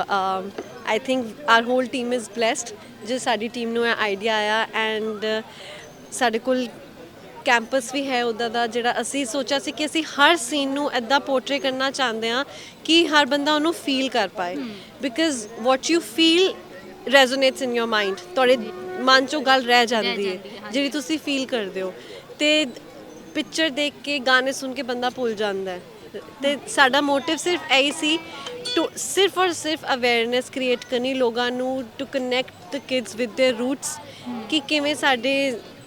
I think our whole team is blessed. ਜੇ ਸਾਡੀ ਟੀਮ ਨੂੰ ਇਹ ਆਈਡੀਆ ਆਇਆ ਐਂਡ ਸਾਡੇ ਕੋਲ ਕੈਂਪਸ ਵੀ ਹੈ ਉਹਦਾ ਦਾ ਜਿਹੜਾ ਅਸੀਂ ਸੋਚਿਆ ਸੀ ਕਿ ਅਸੀਂ ਹਰ ਸੀਨ ਨੂੰ ਐਦਾਂ ਪੋਰਟਰੇ ਕਰਨਾ ਚਾਹੁੰਦੇ ਹਾਂ ਕਿ ਹਰ ਬੰਦਾ ਉਹਨੂੰ ਫੀਲ ਕਰ ਪਾਏ। Because what you feel resonates in your mind ਤੁਹਾਡੇ ਮਨ ਚੋਂ ਗੱਲ ਰਹਿ ਜਾਂਦੀ ਹੈ। ਜਿਹੜੀ ਤੁਸੀਂ ਫੀਲ ਕਰਦੇ ਹੋ। ਤੇ ਪਿਕਚਰ ਦੇਖ ਕੇ ਗਾਣੇ ਸੁਣ ਕੇ ਬੰਦਾ ਭੁੱਲ ਜਾਂਦਾ ਹੈ। ਤੇ ਸਾਡਾ ਮੋਟਿਵ ਸਿਰਫ ਇਹੀ ਸੀ ਟੂ ਸਿਰਫ ਔਰ ਸਿਰਫ ਅਵੇਅਰਨੈਸ ਕ੍ਰੀਏਟ ਕਰਨੀ ਲੋਕਾਂ ਨੂੰ to connect the kids with their roots ਕਿ ਕਿਵੇਂ ਸਾਡੇ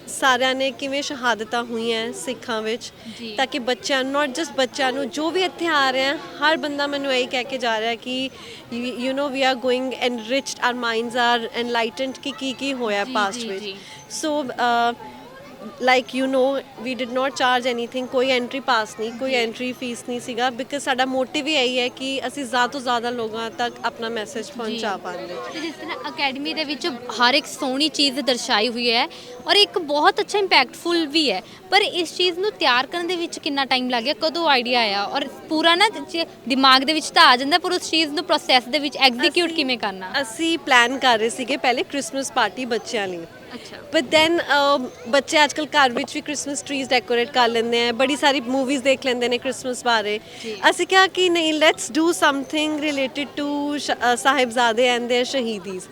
ਸਾਰਿਆਂ ਨੇ ਕਿਵੇਂ ਸ਼ਹਾਦਤਾਂ ਹੋਈਆਂ ਸਿੱਖਾਂ ਵਿੱਚ ਜੀ। ਤਾਂ ਕਿ ਬੱਚਿਆਂ ਨੂੰ ਨਾਟ ਜਸਟ ਬੱਚਿਆਂ ਨੂੰ ਜੋ ਵੀ ਇੱਥੇ ਆ ਰਹੇ ਆ ਹਰ ਬੰਦਾ ਮੈਨੂੰ ਇਹੀ ਕਹਿ ਕੇ ਜਾ ਰਿਹਾ ਕਿ you know we are going enriched our minds are enlightened ਕਿ ਕੀ ਕੀ ਹੋਇਆ ਜੀ, ਪਾਸਟ ਜੀ, ਵਿੱਚ ਜੀ। ਸੋ like you know we did not charge anything ਕੋਈ ਐਂਟਰੀ ਪਾਸ ਨਹੀਂ ਕੋਈ ਐਂਟਰੀ ਫੀਸ ਨਹੀਂ ਸੀਗਾ ਬਿਕਾਜ਼ ਸਾਡਾ ਮੋਟਿਵ ਹੀ ਇਹੀ ਹੈ ਕਿ ਅਸੀਂ ਜ਼ਿਆਦਾ ਤੋਂ ਜ਼ਿਆਦਾ ਲੋਕਾਂ ਤੱਕ ਆਪਣਾ ਮੈਸੇਜ ਪਹੁੰਚਾ ਪਾਉਂਦੇ ਤੇ ਜਿਸ ਤਰ੍ਹਾਂ ਅਕੈਡਮੀ ਦੇ ਵਿੱਚ ਹਰ ਇੱਕ ਸੋਹਣੀ ਚੀਜ਼ ਦਰਸਾਈ ਹੋਈ ਹੈ ਔਰ ਇੱਕ ਬਹੁਤ ਅੱਛਾ ਇੰਪੈਕਟਫੁਲ ਵੀ ਹੈ ਪਰ ਇਸ ਚੀਜ਼ ਨੂੰ ਤਿਆਰ ਕਰਨ ਦੇ ਵਿੱਚ ਕਿੰਨਾ ਟਾਈਮ ਲੱਗ ਗਿਆ ਕਦੋਂ ਆਈਡੀਆ ਆਇਆ ਔਰ ਪੂਰਾ ਨਾ ਜੇ ਦਿਮਾਗ ਦੇ ਵਿੱਚ ਤਾਂ ਆ ਜਾਂਦਾ ਪਰ ਉਸ ਚੀਜ਼ ਨੂੰ ਪ੍ਰੋਸੈਸ ਦੇ ਵਿੱਚ ਐਗਜ਼ੀਕਿਊਟ ਕਿਵੇਂ ਕਰਨਾ ਅਸੀਂ ਪਲਾਨ ਕਰ ਰਹੇ ਸੀਗੇ ਪਹਿਲੇ ਕ੍ਰਿਸਮਸ ਪਾਰਟੀ ਬੱਚਿਆਂ ਲਈ ਬਟ ਦੈਨ ਬੱਚੇ ਅੱਜਕੱਲ ਘਰ ਵਿੱਚ ਵੀ ਕ੍ਰਿਸਮਸ ਟਰੀਜ਼ ਡੈਕੋਰੇਟ ਕਰ ਲੈਂਦੇ ਆ ਬੜੀ ਸਾਰੀ ਮੂਵੀਜ਼ ਦੇਖ ਲੈਂਦੇ ਨੇ ਕ੍ਰਿਸਮਸ ਬਾਰੇ ਅਸੀਂ ਕਿਹਾ ਕਿ ਨਹੀਂ let's do something related to Sahibzade and their ਸ਼ਹੀਦੀਜ਼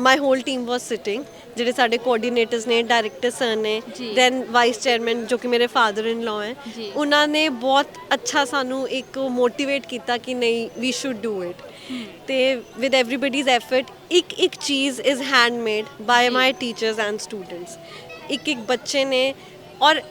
my whole team was sitting ਜਿਹੜੇ ਸਾਡੇ ਕੋਆਰਡੀਨੇਟਰਸ ਨੇ ਡਾਇਰੈਕਟਰ ਸਰ ਨੇ ਜੀ। ਦੈਨ ਵਾਈਸ ਚੇਅਰਮੈਨ ਜੋ ਕਿ ਮੇਰੇ ਫਾਦਰ ਇਨ ਲਾਅ ਹੈ ਜੀ। ਉਹਨਾਂ ਨੇ ਬਹੁਤ ਅੱਛਾ ਸਾਨੂੰ ਇੱਕ ਮੋਟੀਵੇਟ ਕੀਤਾ ਕਿ ਨਹੀਂ ਵੀ ਸ਼ੁੱਡ ਡੂ ਇਟ ਤੇ ਵਿਦ ਐਵਰੀਬਾਡੀਜ਼ ਐਫਰਟ ਇੱਕ ਇੱਕ ਚੀਜ਼ is handmade by my teachers and students ਇੱਕ ਇੱਕ ਬੱਚੇ ਨੇ ਔਰ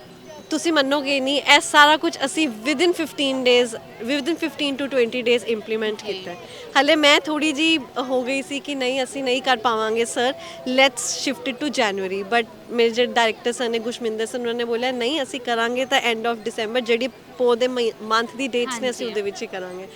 ਤੁਸੀਂ ਮੰਨੋਗੇ ਨਹੀਂ ਇਹ ਸਾਰਾ ਕੁਝ ਅਸੀਂ within 15 days within 15 to 20 days implement ਕੀਤਾ। ਹਲੇ ਮੈਂ ਥੋੜੀ ਜੀ ਹੋ ਗਈ ਸੀ ਕਿ ਨਹੀਂ ਅਸੀਂ ਨਹੀਂ ਕਰ ਪਾਵਾਂਗੇ sir let's shift it to January but ਮੇਰੇ ਜਿਹੜੇ ਡਾਇਰੈਕਟਰ ਸਰ ਨੇ ਗੁਸ਼ਮਿੰਦਰ ਸਰ ਉਹਨਾਂ ਨੇ ਬੋਲਿਆ ਨਹੀਂ ਅਸੀਂ ਕਰਾਂਗੇ ਤਾਂ ਐਂਡ ਆਫ ਦਸੰਬਰ ਜਿਹੜੀ ਪੋ ਦੇ ਮੰਥ ਦੀ ਡੇਟਸ ਨੇ ਅਸੀਂ। ਉਹਦੇ ਵਿੱਚ ਹੀ ਕਰਾਂਗੇ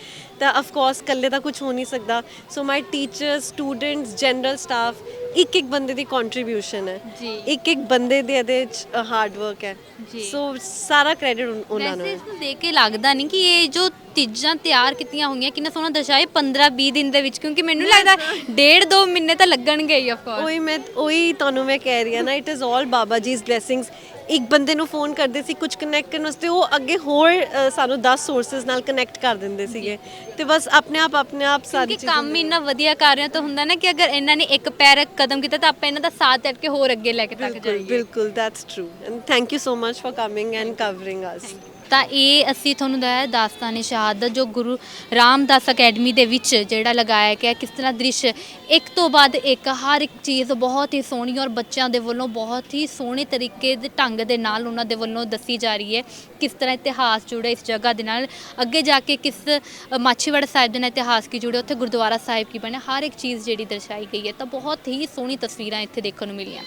ਤਾਂ ਆਫ ਕੋਰਸ ਇਕੱਲੇ ਦਾ ਕੁਝ ਹੋ ਨਹੀਂ ਸਕਦਾ। So my teachers students general staff ਇੱਕ ਇੱਕ ਬੰਦੇ ਦੀ ਕੰਟਰੀਬਿਊਸ਼ਨ ਹੈ। ਜੀ। ਇੱਕ ਇੱਕ ਬੰਦੇ ਦੇ ਇਹਦੇ ਵਿੱਚ ਹਾਰਡ ਵਰਕ ਹੈ। ਜੀ। ਸੋ ਸਾਰਾ ਕ੍ਰੈਡਿਟ ਉਹਨਾਂ ਨੂੰ ਵੈਸੇ ਹੈ। ਇਸ ਨੂੰ ਦੇਖ ਕੇ ਲੱਗਦਾ ਨਹੀਂ ਕਿ ਇਹ ਜੋ ਚੀਜ਼ਾਂ ਤਿਆਰ ਕੀਤੀਆਂ ਹੋਈਆਂ ਕਿੰਨਾ ਸੋਹਣਾ ਦਰਸਾਏ 15 20 ਦਿਨ ਦੇ ਵਿੱਚ ਕਿਉਂਕਿ ਮੈਨੂੰ ਲੱਗਦਾ ਡੇਢ ਦੋ ਮਹੀਨੇ ਤਾਂ ਲੱਗਣਗੇ ਹੀ ਆਫ ਕੋਰਸ ਉਹੀ ਮੈਂ ਉਹੀ ਤੁਹਾਨੂੰ ਮੈਂ ਕਹਿ ਰਹੀ ਹਾਂ ਨਾ it is all Baba ji's blessings ਇੱਕ ਬੰਦੇ ਨੂੰ ਫੋਨ ਕਰਦੇ ਸੀ ਕੁਝ ਕਨੈਕਟ ਕਰਨ ਵਾਸਤੇ ਉਹ ਅੱਗੇ ਹੋਰ ਅ, ਸਾਨੂੰ 10 ਸੋਰਸਸ ਨਾਲ ਕਨੈਕਟ ਕਰ ਦਿੰਦੇ ਸੀਗੇ। ਤੇ ਬਸ ਆਪਣੇ ਆਪ ਆਪਣੇ ਆਪ ਸਾਰੀ ਚੀਜ਼ਾਂ ਕੰਮ ਇੰਨਾ ਵਧੀਆ ਕਰ ਰਹੇ ਹੋ ਤਾਂ ਹੁੰਦਾ ਨਾ ਕਿ ਅਗਰ ਇਹਨਾਂ ਨੇ ਇੱਕ ਪੈਰ ਕਦਮ ਕੀਤਾ ਤਾਂ ਆਪਾਂ ਇਹਨਾਂ ਦਾ ਸਾਥ ਛੱਡ ਕੇ ਹੋਰ ਅੱਗੇ ਲੈ ਕੇ ਤੱਕ ਬਿਲਕੁਲ ਜਾਈਏ। ਬਿਲਕੁਲ that's true and thank you so much for coming and covering us ਤਾਂ ਇਹ ਅਸੀਂ ਤੁਹਾਨੂੰ ਦੱਸਿਆ ਦਾਸਤਾਨੇ ਸ਼ਹਾਦਤ ਜੋ ਗੁਰੂ ਰਾਮਦਾਸ ਅਕੈਡਮੀ ਦੇ ਵਿੱਚ ਜਿਹੜਾ ਲਗਾਇਆ ਗਿਆ ਕਿਸ ਤਰ੍ਹਾਂ ਦ੍ਰਿਸ਼ ਇੱਕ ਤੋਂ ਬਾਅਦ ਇੱਕ ਹਰ ਇੱਕ ਚੀਜ਼ ਬਹੁਤ ਹੀ ਸੋਹਣੀ ਔਰ ਬੱਚਿਆਂ ਦੇ ਵੱਲੋਂ ਬਹੁਤ ਹੀ ਸੋਹਣੇ ਤਰੀਕੇ ਦੇ ਢੰਗ ਦੇ ਨਾਲ ਉਹਨਾਂ ਦੇ ਵੱਲੋਂ ਦੱਸੀ ਜਾ ਰਹੀ ਹੈ। ਕਿਸ ਤਰ੍ਹਾਂ ਇਤਿਹਾਸ ਜੁੜਿਆ ਇਸ ਜਗ੍ਹਾ ਦੇ ਨਾਲ। ਅੱਗੇ ਜਾ ਕੇ ਕਿਸ ਅ, ਮਾਛੀਵਾੜਾ ਸਾਹਿਬ ਦੇ ਨਾਲ ਇਤਿਹਾਸ ਕੀ ਜੁੜਿਆ ਉੱਥੇ ਗੁਰਦੁਆਰਾ ਸਾਹਿਬ ਕੀ ਬਣਿਆ ਹਰ ਇੱਕ ਚੀਜ਼ ਜਿਹੜੀ ਦਰਸਾਈ ਗਈ ਹੈ। ਤਾਂ ਬਹੁਤ ਹੀ ਸੋਹਣੀ ਤਸਵੀਰਾਂ ਇੱਥੇ ਦੇਖਣ ਨੂੰ ਮਿਲੀਆਂ।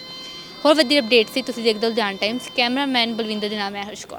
ਹੋਰ ਵਧੀਆ ਅਪਡੇਟਸ ਸੀ ਤੁਸੀਂ ਦੇਖਦੇ ਹੋ ਲੁਧਿਆਣਾ ਟਾਈਮਸ ਕੈਮਰਾਮੈਨ ਬਲਵਿੰਦਰ ਦੇ ਨਾਮ ਹੈ ਹਰਸ਼ ਕੌਰ।